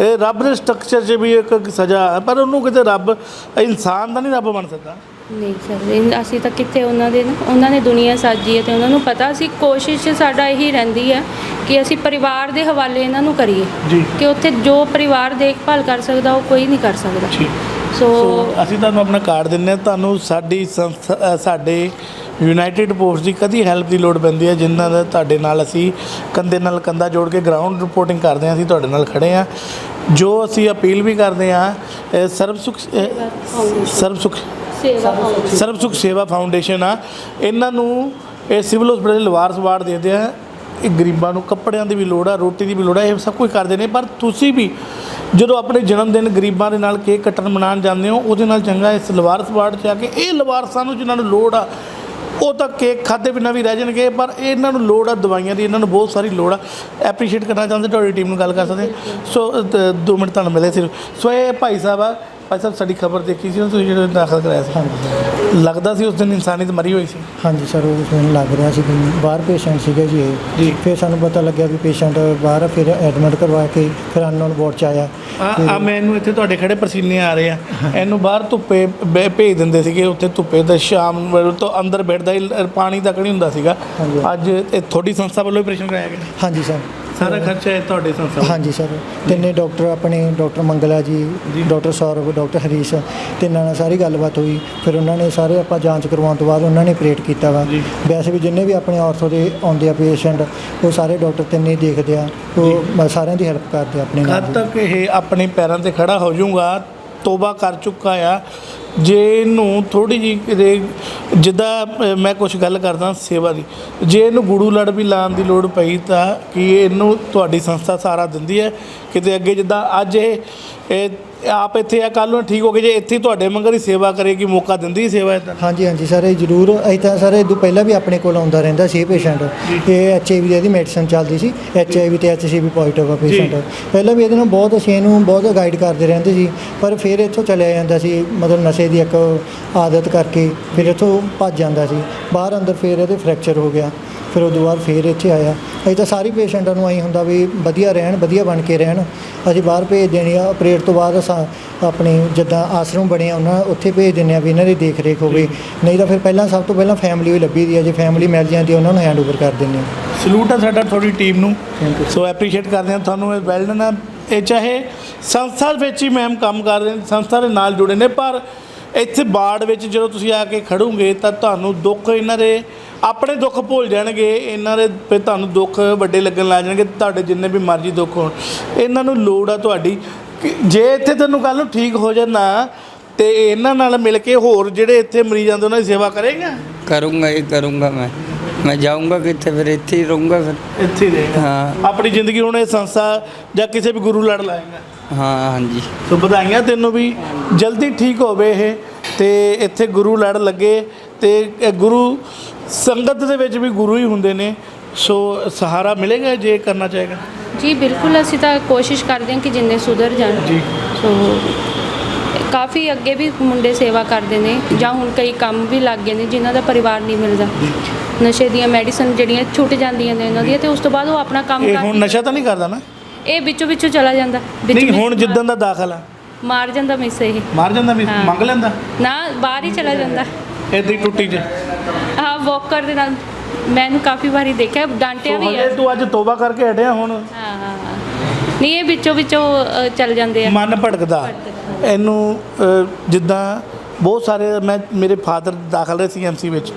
ਇਹ ਰੱਬ ਦੇ ਸਟਰਕਚਰ 'ਚ ਵੀ ਇੱਕ ਸਜ਼ਾ ਹੈ ਪਰ ਉਹਨੂੰ ਕਿਤੇ ਰੱਬ ਇਨਸਾਨ ਦਾ ਨਹੀਂ ਰੱਬ ਬਣ ਸਕਦਾ। ਨਹੀਂ ਸਰ ਇਹ- ਅਸੀਂ ਤਾਂ ਕਿੱਥੇ ਉਹਨਾਂ ਦੇ ਨਾ ਉਹਨਾਂ ਨੇ ਦੁਨੀਆ ਸਾਜੀ ਹੈ ਤੇ ਉਹਨਾਂ ਨੂੰ ਪਤਾ ਸੀ ਕੋਸ਼ਿਸ਼ ਸਾਡਾ ਇਹੀ ਰਹਿੰਦੀ ਹੈ ਕਿ ਅਸੀਂ ਪਰਿਵਾਰ ਦੇ ਹਵਾਲੇ ਇਹਨਾਂ ਨੂੰ ਕਰੀਏ। ਜੀ। ਕਿ ਉੱਥੇ ਜੋ ਪਰਿਵਾਰ ਦੇਖਭਾਲ ਕਰ ਸਕਦਾ ਉਹ ਕੋਈ ਨਹੀਂ ਕਰ ਸਕਦਾ। ਠੀਕ। ਸੋ ਸੋ ਅਸੀਂ ਤੁਹਾਨੂੰ ਆਪਣਾ ਕਾਰਡ ਦਿੰਨੇ ਹਾਂ ਤੁਹਾਨੂੰ ਸਾਡੀ ਸੰਸਥਾ ਅ, ਸਾਡੇ ਯੂਨਾਈਟਿਡ ਪੋਸਟ ਦੀ ਕਦੀ ਹੈਲਪ ਦੀ ਲੋੜ ਪੈਂਦੀ ਹੈ ਜਿਨ੍ਹਾਂ ਦਾ ਤੁਹਾਡੇ ਨਾਲ ਅਸੀਂ ਕੰਦੇ ਨਾਲ ਕੰਦਾ ਜੋੜ ਕੇ ਗਰਾਊਂਡ ਰਿਪੋਰਟਿੰਗ ਕਰਦੇ ਹਾਂ ਅਸੀਂ ਤੁਹਾਡੇ ਨਾਲ ਖੜੇ ਹਾਂ। ਜੋ ਅਸੀਂ ਅਪੀਲ ਵੀ ਕਰਦੇ ਹਾਂ ਸਰਬ ਸੁਖ ਸਰਬ ਸੁਖ ਸੇਵਾ ਫਾਊਂਡੇਸ਼ਨ ਸਰਬ ਸੁਖ ਸੇਵਾ ਫਾਊਂਡੇਸ਼ਨ ਆ। ਇਹਨਾਂ ਨੂੰ ਇਹ ਸਿਵਲ ਹਸਪੀਟਲ ਲਵਾਰਸ ਵਾਰਡ ਦਿੰਦੇ ਆ। ਇਹ ਗਰੀਬਾਂ ਨੂੰ ਕੱਪੜਿਆਂ ਦੀ ਵੀ ਲੋੜ ਆ ਰੋਟੀ ਦੀ ਵੀ ਲੋੜ ਆ ਇਹ ਸਭ ਕੁਝ ਕਰਦੇ ਨੇ। ਪਰ ਤੁਸੀਂ ਵੀ ਜਦੋਂ ਆਪਣੇ ਜਨਮ ਦਿਨ ਗਰੀਬਾਂ ਦੇ ਨਾਲ ਕੇਕ ਕੱਟਣ ਮਨਾਉਣ ਜਾਂਦੇ ਹੋ ਉਹਦੇ ਨਾਲ ਚੰਗਾ ਇਸ ਲਵਾਰਸ ਵਾਰਡ 'ਚ ਆ ਕੇ ਇਹ ਲਵਾਰਸਾਂ ਨੂੰ ਜਿਨ੍ਹਾਂ ਨੂੰ ਲੋੜ ਆ ਉਹ ਤਾਂ ਕੇਕ ਖਾਦੇ ਬਿਨਾਂ ਵੀ ਰਹਿ ਜਾਣਗੇ ਪਰ ਇਹਨਾਂ ਨੂੰ ਲੋੜ ਆ ਦਵਾਈਆਂ ਦੀ ਇਹਨਾਂ ਨੂੰ ਬਹੁਤ ਸਾਰੀ ਲੋੜ ਆ। ਐਪਰੀਸ਼ੀਏਟ ਕਰਨਾ ਚਾਹੁੰਦੇ ਤੁਹਾਡੀ ਟੀਮ ਨੂੰ ਗੱਲ ਕਰ ਸਕਦੇ ਸੋ ਅ, ਦੋ ਮਿੰਟ ਤੁਹਾਨੂੰ ਮਿਲੇ ਸਿਰਫ। ਸੋ ਇਹ ਭਾਈ ਸਾਹਿਬ ਆ ਭਾਈ ਸਾਹਿਬ ਸਾਡੀ ਖਬਰ ਦੇਖੀ ਸੀ ਨਾ ਤੁਸੀਂ ਜਿਹੜੇ ਦਾਖਲ ਕਰਾਇਆ ਸੀ? ਲੱਗਦਾ ਸੀ ਉਸ ਦਿਨ ਇਨਸਾਨੀਅਤ ਮਰੀ ਹੋਈ ਸੀ? ਹਾਂਜੀ ਸਰ ਉਹ ਮੈਨੂੰ ਲੱਗ ਰਿਹਾ ਸੀ ਵੀ ਬਾਹਰ ਪੇਸ਼ੈਂਟ ਸੀਗੇ ਜੀ ਇਹ। ਜੀ। ਫਿਰ ਸਾਨੂੰ ਪਤਾ ਲੱਗਿਆ ਵੀ ਪੇਸ਼ੈਂਟ ਬਾਹਰ ਆ, ਫਿਰ ਐਡਮਿਟ ਕਰਵਾ ਕੇ ਫਿਰ ਅਨਨੋਨ ਵਾਰਡ ਚ ਆਇਆ। ਆ ਆ ਮੈਨੂੰ ਇੱਥੇ ਤੁਹਾਡੇ ਖੜੇ ਪਸੀਨੇ ਆ ਰਹੇ ਆ। ਇਹਨੂੰ ਬਾਹਰ ਧੁੱਪੇ ਭੇਜ ਦਿੰਦੇ ਸੀਗੇ ਉੱਥੇ ਧੁੱਪੇ ਤੇ ਸ਼ਾਮ ਵੇਲੇ ਤੋਂ ਅੰਦਰ ਬੈਠਦਾ ਹੀ ਲ- ਪਾਣੀ ਤੱਕ ਨਹੀਂ ਹੁੰਦਾ ਸੀਗਾ। ਹਾਂਜੀ। ਅੱਜ ਇਹ ਤੁਹਾਡੀ ਸੰਸਥਾ ਵੱਲੋਂ ਆਪਰੇਸ਼ਨ ਕਰਾਇਆ ਗਿਆ। ਹਾਂਜੀ ਸਰ। ਸਾਰਾ ਖਰਚਾ ਇਹ ਤੁਹਾਡੇ ਸੰਸਥਾ ਵੱਲੋਂ। ਹਾਂਜੀ ਸਰ ਤਿੰਨੇ ਡਾਕਟਰ ਆਪਣੇ ਡਾਕਟਰ ਮੰਗਲਾ ਜੀ ਡਾਕਟਰ ਸੌਰਵ ਡਾਕਟਰ ਹਰੀਸ਼ ਤਿੰਨਾਂ ਨਾਲ ਸਾਰੀ ਗੱਲਬਾਤ ਹੋਈ। ਫਿਰ ਉਹਨਾਂ ਨੇ ਸਾਰੇ ਆਪਾਂ ਜਾਂਚ ਕਰਵਾਉਣ ਤੋਂ ਬਾਅਦ ਉਹਨਾਂ ਨੇ ਆਪਰੇਟ ਕੀਤਾ ਵਾ। ਜੀ। ਵੈਸੇ ਵੀ ਜਿੰਨੇ ਵੀ ਆਪਣੇ ਆਰਥੋ ਦੇ ਆਉਂਦੇ ਆ ਪੇਸ਼ੈਂਟ ਉਹ ਸਾਰੇ ਡਾਕਟਰ ਤਿੰਨੇ ਹੀ ਦੇਖਦੇ ਆ। ਉਹ ਮ- ਸਾਰਿਆਂ ਦੀ ਹੈਲਪ ਕਰਦੇ ਆ ਆਪਣੇ ਨਾਲ ਕਦ ਜੀ। ਤੱਕ ਇਹ ਆਪਣੇ ਪੈਰਾਂ ਤੇ ਖੜਾ ਹੋ ਜਾਊਗਾ ਤੋਬਾ ਕਰ ਚੁੱਕਾ ਆ। ਜੇ ਇਹਨੂੰ ਥੋੜੀ ਜੀ ਕਿਤੇ ਜਿੱਦਾਂ ਮੈਂ ਕੁਝ ਗੱਲ ਕਰਦਾ ਸੇਵਾ ਦੀ। ਜੇ ਇਹਨੂੰ ਗੂੜੂ ਲੜ ਵੀ ਲਾਉਣ ਦੀ ਲੋੜ ਪਈ ਤਾਂ ਕਿ ਇਹਨੂੰ ਤੁਹਾਡੀ ਸੰਸਥਾ ਸਾਰਾ ਦਿੰਦੀ ਹੈ। ਕਿਤੇ ਅੱਗੇ ਜਿੱਦਾਂ ਅੱਜ ਇਹ ਆਪ ਇੱਥੇ ਆ ਕੱਲ ਨੂੰ ਠੀਕ ਹੋ ਕੇ ਜੇ ਇੱਥੇ ਤੁਹਾਡੇ ਮੰਗਰ ਹੀ ਸੇਵਾ ਕਰੇਗੀ ਮੌਕਾ ਦਿੰਦੀ ਸੇਵਾ ਇਦਾਂ ਹਾਂਜੀ ਹਾਂਜੀ ਸਰ ਇਹ ਜ਼ਰੂਰ। ਅਸੀਂ ਤਾਂ ਸਰ ਇਹ ਤੋਂ ਪਹਿਲਾਂ ਵੀ ਆਪਣੇ ਕੋਲ ਆਉਂਦਾ ਰਹਿੰਦਾ ਸੀ ਇਹ ਪੇਸ਼ੈਂਟ ਇਹ ਐਚ ਆਈ ਵੀ ਦੀ ਇਹਦੀ ਮੈਡੀਸਨ ਚੱਲਦੀ ਸੀ। ਐਚ ਆਈ ਵੀ ਤੇ ਐਚ ਸੀ ਵੀ ਪੋਜ਼ਿਟਿਵ ਆ ਪੇਸ਼ੈਂਟ ਪਹਿਲਾਂ ਵੀ ਇਹਦੇ ਨਾਲ ਬਹੁਤ ਅਸੀਂ ਇਹਨੂੰ ਬਹੁਤ ਗਾਈਡ ਕਰਦੇ ਰਹਿੰਦੇ ਸੀ। ਪਰ ਫਿਰ ਇੱਥੋਂ ਚਲਿਆ ਜਾਂਦਾ ਸੀ ਮਤਲਬ ਨਸ਼ੇ ਦੀ ਇੱਕ ਆਦਤ ਕਰਕੇ ਫਿਰ ਇੱਥੋਂ ਭੱਜ ਜਾਂਦਾ ਸੀ। ਬਾਹਰ ਅੰਦਰ ਫਿਰ ਇਹਦੇ ਫ੍ਰੈਕਚਰ ਹੋ ਗਿਆ। ਫਿਰ ਉਦੋਂ ਬਾਅਦ ਫਿਰ ਇੱਥੇ ਆਇਆ। ਅਸੀਂ ਤਾਂ ਸਾਰੇ ਪੇਸ਼ੈਂਟਾਂ ਨੂੰ ਆਈ ਹੁੰਦਾ ਵੀ ਵਧੀਆ ਰਹਿਣ ਵਧੀਆ ਬਣ ਕੇ ਰਹਿਣ। ਅਸੀਂ ਬਾਹਰ ਭੇਜ ਦੇਣੀ ਆ ਆਪਰੇਟ ਤੋਂ ਬਾਅਦ ਅਸਾਂ ਆਪਣੇ ਜਿੱਦਾਂ ਆਸ਼ਰਮ ਬਣਿਆ ਉਹਨਾਂ ਉੱਥੇ ਭੇਜ ਦਿੰਦੇ ਆ ਵੀ ਇਹਨਾਂ ਦੀ ਦੇਖ ਰੇਖ ਹੋਵੇ ਨਹੀਂ ਤਾਂ ਫਿਰ ਪਹਿਲਾਂ ਸਭ ਤੋਂ ਪਹਿਲਾਂ ਫੈਮਿਲੀ ਹੀ ਲੱਭੀ ਦੀ ਆ ਜੇ ਫੈਮਿਲੀ ਮਿਲ ਜਾਂਦੀ ਆ, ਉਹਨਾਂ ਨੂੰ ਹੈਂਡਓਵਰ ਕਰ ਦਿੰਦੇ ਆ। ਸਲੂਟ ਆ ਸਾਡਾ ਤੁਹਾਡੀ ਟੀਮ ਨੂੰ. ਸੋ ਐਪਰੀਸ਼ੀਏਟ ਕਰਦੇ ਹਾਂ ਤੁਹਾਨੂੰ ਇਹ ਵੈਲ ਡਨ ਆ। ਇਹ ਚਾਹੇ ਸੰਸਥਾ ਵਿੱਚ ਹੀ ਮੈਮ ਕੰਮ ਕਰ ਰਹੇ ਨੇ ਸੰਸਥਾ ਦੇ ਨਾਲ ਜੁੜੇ ਨੇ ਪਰ ਇੱਥੇ ਬਾੜ ਵਿੱਚ ਜਦੋਂ ਤੁਸੀਂ ਆ ਕੇ ਖੜੋਗੇ ਤਾਂ ਤੁਹਾਨੂੰ ਦੁੱਖ ਇਹਨਾਂ ਦੇ ਆਪਣੇ ਦੁੱਖ ਭੁੱਲ ਜਾਣਗੇ ਇਹਨਾਂ ਦੇ ਤੇ ਤੁਹਾਨੂੰ ਦੁੱਖ ਵੱਡੇ ਲੱਗਣ ਲੱਗ ਜਾਣਗੇ ਤੁਹਾਡੇ ਜਿੰਨੇ ਵੀ ਮਰਜ਼ੀ ਦੁੱਖ ਹੋਣ। ਇਹਨਾਂ ਨੂੰ ਲੋੜ ਆ ਤੁਹਾਡੀ ਕਿ ਜੇ ਇੱਥੇ ਤੁਹਾਨੂੰ ਕੱਲ ਨੂੰ ਠੀਕ ਹੋ ਜਾਣਾ ਤੇ ਇਹਨਾਂ ਨਾਲ ਮਿਲ ਕੇ ਹੋਰ ਜਿਹੜੇ ਇੱਥੇ ਮਰੀਜ਼ਾਂ ਦੇ ਉਹਨਾਂ ਦੀ ਸੇਵਾ ਕਰੇਗਾ? ਕਰੂੰਗਾ ਇਹ ਕਰੂੰਗਾ ਮੈਂ। ਮੈਂ ਜਾਊਂਗਾ ਕਿੱਥੇ ਫਿਰ ਇੱਥੇ ਹੀ ਰਹੂੰਗਾ ਫਿਰ। ਇੱਥੇ ਰਹੇਗਾ। ਹਾਂ। ਆਪਣੀ ਜ਼ਿੰਦਗੀ ਹੁਣ ਇਹ ਸੰਸਥਾ ਜਾਂ ਕਿਸੇ ਵੀ ਗੁਰੂ ਲੜ ਲਾਏਗਾ। ਹਾਂ ਹਾਂਜੀ। ਸੋ ਵਧਾਈਆਂ ਤੈਨੂੰ ਵੀ। ਜਲਦੀ ਠੀਕ ਹੋਵੇ ਇਹ ਤੇ ਇੱਥੇ ਗੁਰੂ ਲੜ ਲੱਗੇ ਤੇ ਗੁਰੂ ਸੰਗਤ ਦੇ ਵਿੱਚ ਵੀ ਗੁਰੂ ਹੀ ਹੁੰਦੇ ਨੇ ਸੋ ਸਹਾਰਾ ਮਿਲੇਗਾ ਜੇ ਕਰਨਾ ਚਾਹੇਗਾ? ਜੀ ਬਿਲਕੁਲ ਅਸੀਂ ਤਾਂ ਕੋਸ਼ਿਸ਼ ਕਰਦੇ ਹਾਂ ਕਿ ਜਿੰਨੇ ਸੁਧਰ ਜਾਣ। ਜੀ। ਸੋ ਕਾਫੀ ਅੱਗੇ ਵੀ ਮੁੰਡੇ ਸੇਵਾ ਕਰਦੇ ਨੇ ਜਾਂ ਹੁਣ ਕਈ ਕੰਮ ਵੀ ਲੱਗ ਗਏ ਨੇ ਜਿਨ੍ਹਾਂ ਦਾ ਪਰਿਵਾਰ ਨਹੀਂ ਮਿਲਦਾ। ਨਸ਼ੇ ਦੀਆਂ ਮੈਡੀਸਨ ਜਿਹੜੀਆਂ ਛੁੱਟ ਜਾਂਦੀਆਂ ਨੇ ਇਹਨਾਂ ਦੀਆਂ ਤੇ ਉਸ ਤੋਂ ਬਾਅਦ ਉਹ ਆਪਣਾ ਕੰਮ ਇਹ ਹੁਣ ਨਸ਼ਾ ਤਾਂ ਨਹੀਂ ਕਰਦਾ ਨਾ? ਇਹ ਵਿੱਚੋਂ ਵਿੱਚੋਂ ਚਲਾ ਜਾਂਦਾ। ਵਿੱਚ ਨਹੀਂ ਵਿੱਚ ਹੁਣ ਜਿੱਦਾਂ ਦਾ ਦਾਖਲ। ਆ ਮਾਰ ਜਾਂਦਾ ਮਿਸ ਇਹ। ਮਾਰ ਜਾਂਦਾ ਵੀ। ਮੰਗ ਲੈਂਦਾ? ਨਾ ਬਾਹਰ ਹੀ ਚਲਾ ਜਾਂਦਾ। ਹੀ ਟੁੱਟੀ ਚ ਹਾਂ ਵੋਕਰ ਦੇ ਨਾਲ। ਮੈਨੂੰ ਕਾਫੀ ਵਾਰੀ ਦੇਖਿਆ ਡਾਂਟਿਆ ਵੀ ਹੈ ਤੂੰ ਅੱਜ ਤੋਬਾ ਕਰਕੇ ਹਟਿਆ ਹੁਣ? ਹਾਂ ਹਾਂ, ਹਾਂ। ਨਹੀਂ ਇਹ ਵਿੱਚੋਂ ਵਿੱਚੋਂ ਅ, ਚੱਲ ਜਾਂਦੇ ਆ। ਮਨ ਭਟਕਦਾ ਇਹਨੂੰ ਅ, ਜਿੱਦਾਂ ਬਹੁਤ ਸਾਰੇ ਮੈਂ, ਮੇਰੇ ਫਾਦਰ ਦਾਖਲ ਰਹੇ ਸੀ ਐਮਸੀ ਵਿੱਚ।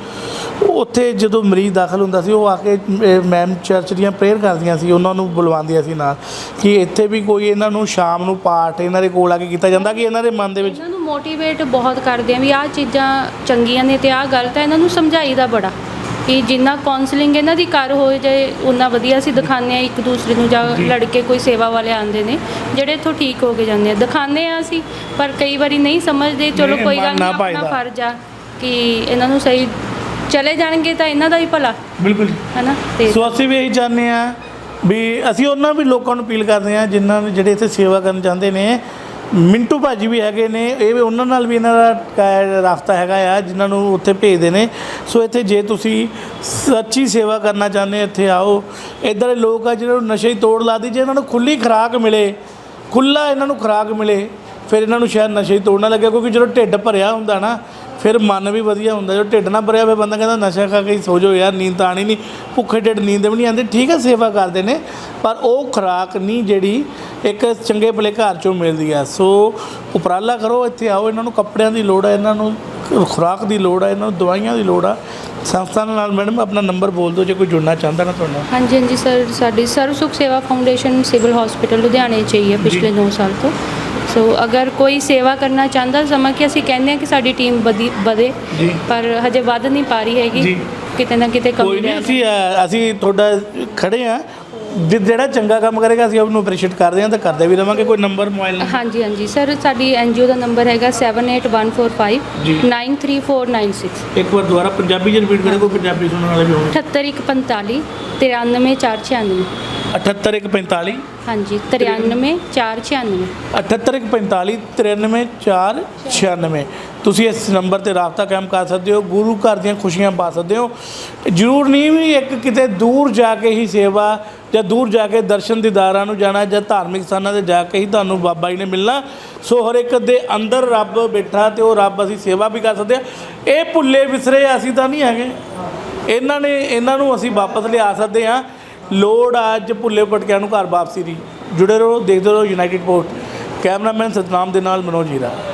ਉੱਥੇ ਜਦੋਂ ਮਰੀਜ਼ ਦਾਖਲ ਹੁੰਦਾ ਸੀ, ਉਹ ਆ ਕੇ ਮੈਮ ਚਰਚ ਦੀਆਂ ਪ੍ਰੇਅਰ ਕਰਦੀਆਂ ਸੀ, ਉਹਨਾਂ ਨੂੰ ਬੁਲਵਾਉਂਦੀਆਂ ਸੀ ਨਾਲ। ਕਿ ਇੱਥੇ ਵੀ ਕੋਈ ਇਹਨਾਂ ਨੂੰ ਸ਼ਾਮ ਨੂੰ ਪਾਠ ਇਹਨਾਂ ਦੇ ਕੋਲ ਆ ਕੇ ਕੀਤਾ ਜਾਂਦਾ ਕਿ ਇਹਨਾਂ ਦੇ ਮਨ ਦੇ ਵਿੱਚ ਇਹਨਾਂ ਨੂੰ ਮੋਟੀਵੇਟ ਬਹੁਤ ਕਰਦੇ ਆ ਵੀ ਆਹ ਚੀਜ਼ਾਂ ਚੰਗੀਆਂ ਨੇ ਤੇ ਆਹ ਗਲਤ ਹੈ ਇਹਨਾਂ ਨੂੰ ਸਮਝਾਈਦਾ ਬੜਾ। ਕਿ ਜਿੰਨਾ ਕਾਉਂਸਲਿੰਗ ਇਹਨਾਂ ਦੀ ਕਰ ਹੋ ਜਾਏ ਉਨਾ ਵਧੀਆ ਅਸੀਂ ਦਿਖਾਉਂਦੇ ਆ ਇੱਕ ਦੂਸਰੇ ਨੂੰ ਜਾਂ ਲੜਕੇ ਕੋਈ ਸੇਵਾ ਵਾਲੇ ਆਉਂਦੇ ਨੇ ਜਿਹੜੇ ਇੱਥੋਂ ਠੀਕ ਹੋ ਕੇ ਜਾਂਦੇ ਆ। ਦਿਖਾਉਂਦੇ ਆ ਅਸੀਂ ਪਰ ਕਈ ਵਾਰੀ ਨਹੀਂ ਸਮਝਦੇ ਚਲੋ ਕੋਈ ਗੱਲ ਨਹੀਂ ਆਪਣਾ। ਫਰਜ਼ ਆ ਕਿ ਇਹਨਾਂ ਨੂੰ ਸਹੀ ਚਲੇ ਜਾਣਗੇ ਤਾਂ ਇਹਨਾਂ ਦਾ ਹੀ ਭਲਾ। ਬਿਲਕੁਲ। ਹੈਨਾ? ਤੇ ਸੋ ਅਸੀਂ ਵੀ ਇਹੀ ਚਾਹੁੰਦੇ ਆ ਵੀ ਅਸੀਂ ਉਹਨਾਂ ਵੀ ਲੋਕਾਂ ਨੂੰ ਅਪੀਲ ਕਰਦੇ ਆ ਜਿਨ੍ਹਾਂ ਨੇ ਜਿਹੜੇ ਇੱਥੇ ਸੇਵਾ ਕਰਨ ਚਾਹੁੰਦੇ ਨੇ ਮਿੰਟੂ ਭਾਜੀ ਵੀ ਹੈਗੇ ਨੇ, ਇਹ ਵੀ ਉਹਨਾਂ ਨਾਲ ਵੀ ਇਹਨਾਂ ਦਾ ਰਾਫਤਾ ਹੈਗਾ ਆ, ਜਿਨ੍ਹਾਂ ਨੂੰ ਉੱਥੇ ਭੇਜਦੇ ਨੇ। ਸੋ ਇੱਥੇ ਜੇ ਤੁਸੀਂ ਸੱਚੀ ਸੇਵਾ ਕਰਨਾ ਚਾਹੁੰਦੇ ਇੱਥੇ ਆਓ। ਇੱਧਰ ਦੇ ਲੋਕ ਆ ਜਿਹਨਾਂ ਨੂੰ ਨਸ਼ੇ ਹੀ ਤੋੜ ਲਾ ਦੀ ਜੇ ਇਹਨਾਂ ਨੂੰ ਖੁੱਲੀ ਖੁਰਾਕ ਮਿਲੇ ਖੁੱਲਾ ਇਹਨਾਂ ਨੂੰ ਖੁਰਾਕ ਮਿਲੇ, ਫਿਰ ਇਹਨਾਂ ਨੂੰ ਸ਼ਾਇਦ ਨਸ਼ੇ ਹੀ ਤੋੜਨਾ ਲੱਗਿਆ ਕਿਉਂਕਿ ਜਦੋਂ ਢਿੱਡ ਭਰਿਆ ਹੁੰਦਾ ਨਾ ਫਿਰ ਮਨ ਵੀ ਵਧੀਆ ਹੁੰਦਾ ਜਦੋਂ ਢਿੱਡ ਨਾ ਭਰਿਆ ਫਿਰ ਬੰਦਾ ਕਹਿੰਦਾ ਨਸ਼ਾ ਖਾ ਕੇ ਹੀ ਸੋ ਜਾਓ ਯਾਰ ਨੀਂਦ ਤਾਂ ਆਣੀ ਨਹੀਂ ਭੁੱਖੇ ਢਿੱਡ ਨੀਂਦ ਵੀ ਨਹੀਂ ਆਉਂਦੀ। ਠੀਕ ਹੈ ਸੇਵਾ ਕਰਦੇ ਨੇ ਪਰ ਉਹ ਖੁਰਾਕ ਨਹੀਂ ਜਿਹੜੀ ਇੱਕ ਚੰਗੇ ਭਲੇ ਘਰ ਚੋਂ ਮਿਲਦੀ ਆ। ਸੋ ਉਪਰਾਲਾ ਕਰੋ ਇੱਥੇ ਆਓ ਇਹਨਾਂ ਨੂੰ ਕੱਪੜਿਆਂ ਦੀ ਲੋੜ ਹੈ ਇਹਨਾਂ ਨੂੰ ਖੁਰਾਕ ਦੀ ਲੋੜ ਹੈ ਇਹਨਾਂ ਨੂੰ ਦਵਾਈਆਂ ਦੀ ਲੋੜ ਆ। ਸੰਸਥਾ ਨਾਲ ਮੈਡਮ ਆਪਣਾ ਨੰਬਰ ਬੋਲ ਦਿਓ ਜੇ ਕੋਈ ਜੁੜਨਾ ਚਾਹੁੰਦਾ ਨਾ ਤੁਹਾਡਾ। ਹਾਂਜੀ ਹਾਂਜੀ ਸਰ ਸਾਡੀ ਸਰਵ ਸੁਖ ਸੇਵਾ ਫਾਊਂਡੇਸ਼ਨ ਸਿਵਲ ਹਸਪੀਟਲ ਲੁਧਿਆਣੇ 'ਚ ਹੀ ਹੈ ਪਿਛਲੇ 9 ਸਾਲ ਤੋਂ। ਸੋ ਅਗਰ ਕੋਈ ਸੇਵਾ ਕਰਨਾ ਚਾਹੁੰਦਾ ਸਮਾਂ ਕਿ ਅਸੀਂ ਕਹਿੰਦੇ ਹਾਂ ਕਿ ਸਾਡੀ ਟੀਮ ਵਧੀ ਜੀ। ਪਰ ਹਜੇ ਵੱਧ ਨਹੀਂ ਪਾ ਰਹੀ ਜੀ। ਹੈਗੀ ਕਿਤੇ ਨਾ ਕਿਤੇ ਕੋਈ ਕਮੀ ਨਹੀਂ ਰਹਿ ਅਸੀਂ ਅ, ਅਸੀਂ ਤੁਹਾਡਾ ਖੜੇ ਆ ਜਿਹੜਾ ਚੰਗਾ ਕੰਮ ਕਰੇਗਾ ਅਸੀਂ ਉਹਨੂੰ ਅਪਰੀਸ਼ੀਏਟ ਕਰਦੇ ਹਾਂ ਤਾਂ ਕਰਦੇ ਵੀ ਰਵਾਂਗੇ। ਕੋਈ ਨੰਬਰ ਮੋਬਾਈਲ ਹਾਂਜੀ ਹਾਂਜੀ। ਸਰ ਸਾਡੀ ਐਨਜੀਓ ਦਾ ਨੰਬਰ ਹੈਗਾ ਜੀ। 7814593496 ਇੱਕ ਵਾਰ ਦੁਬਾਰਾ ਪੰਜਾਬੀ ਚ ਰਿਪੀਟ ਕਰੇ ਕੋਈ ਪੰਜਾਬੀ ਸੁਣਨ ਵਾਲੇ ਵੀ ਹੋਣ 78145 93496 78145 ਹਾਂਜੀ 93496 78145 93496 ਤੁਸੀਂ ਇਸ ਨੰਬਰ ਤੇ ਰਾਬਤਾ ਕਾਇਮ ਕਰ ਸਕਦੇ ਹੋ ਗੁਰੂ ਘਰ ਦੀਆਂ ਖੁਸ਼ੀਆਂ ਪਾ ਸਕਦੇ ਹੋ। ਜ਼ਰੂਰ ਨਹੀਂ ਵੀ ਇੱਕ ਕਿਤੇ ਦੂਰ ਜਾ ਕੇ ਹੀ ਸੇਵਾ ਜਾਂ ਦੂਰ ਜਾ ਕੇ ਦਰਸ਼ਨ ਦੀਦਾਰਾਂ ਨੂੰ ਜਾਣਾ ਜਾਂ ਧਾਰਮਿਕ ਸਥਾਨਾਂ ਤੇ ਜਾ ਕੇ ਹੀ ਤੁਹਾਨੂੰ ਬਾਬਾ ਜੀ ਨੇ ਮਿਲਣਾ। ਸੋ ਹਰ ਇੱਕ ਦੇ ਅੰਦਰ ਰੱਬ ਬੈਠਾ ਤੇ ਉਹ ਰੱਬ ਅਸੀਂ ਸੇਵਾ ਵੀ ਕਰ ਸਕਦੇ ਆ ਇਹ ਭੁੱਲੇ ਵਿਸਰੇ ਅਸੀਂ ਤਾਂ ਨਹੀਂ ਹੈਗੇ। ਇਹਨਾਂ ਨੇ ਇਹਨਾਂ ਨੂੰ ਅਸੀਂ ਵਾਪਸ ਲਿਆ ਸਕਦੇ ਹਾਂ। ਲੋੜ ਆ, ਅੱਜ ਭੁੱਲੇ ਭਟਕਿਆਂ ਨੂੰ ਘਰ ਵਾਪਸੀ ਦੀ। ਜੁੜੇ ਰਹੋ, ਦੇਖਦੇ ਰਹੋ ਯੂਨਾਈਟਿਡ ਪੋਸਟ ਕੈਮਰਾਮੈਨ ਸਤਨਾਮ ਦੇ ਨਾਲ ਮਨੋਜ ਹੀਰਾ।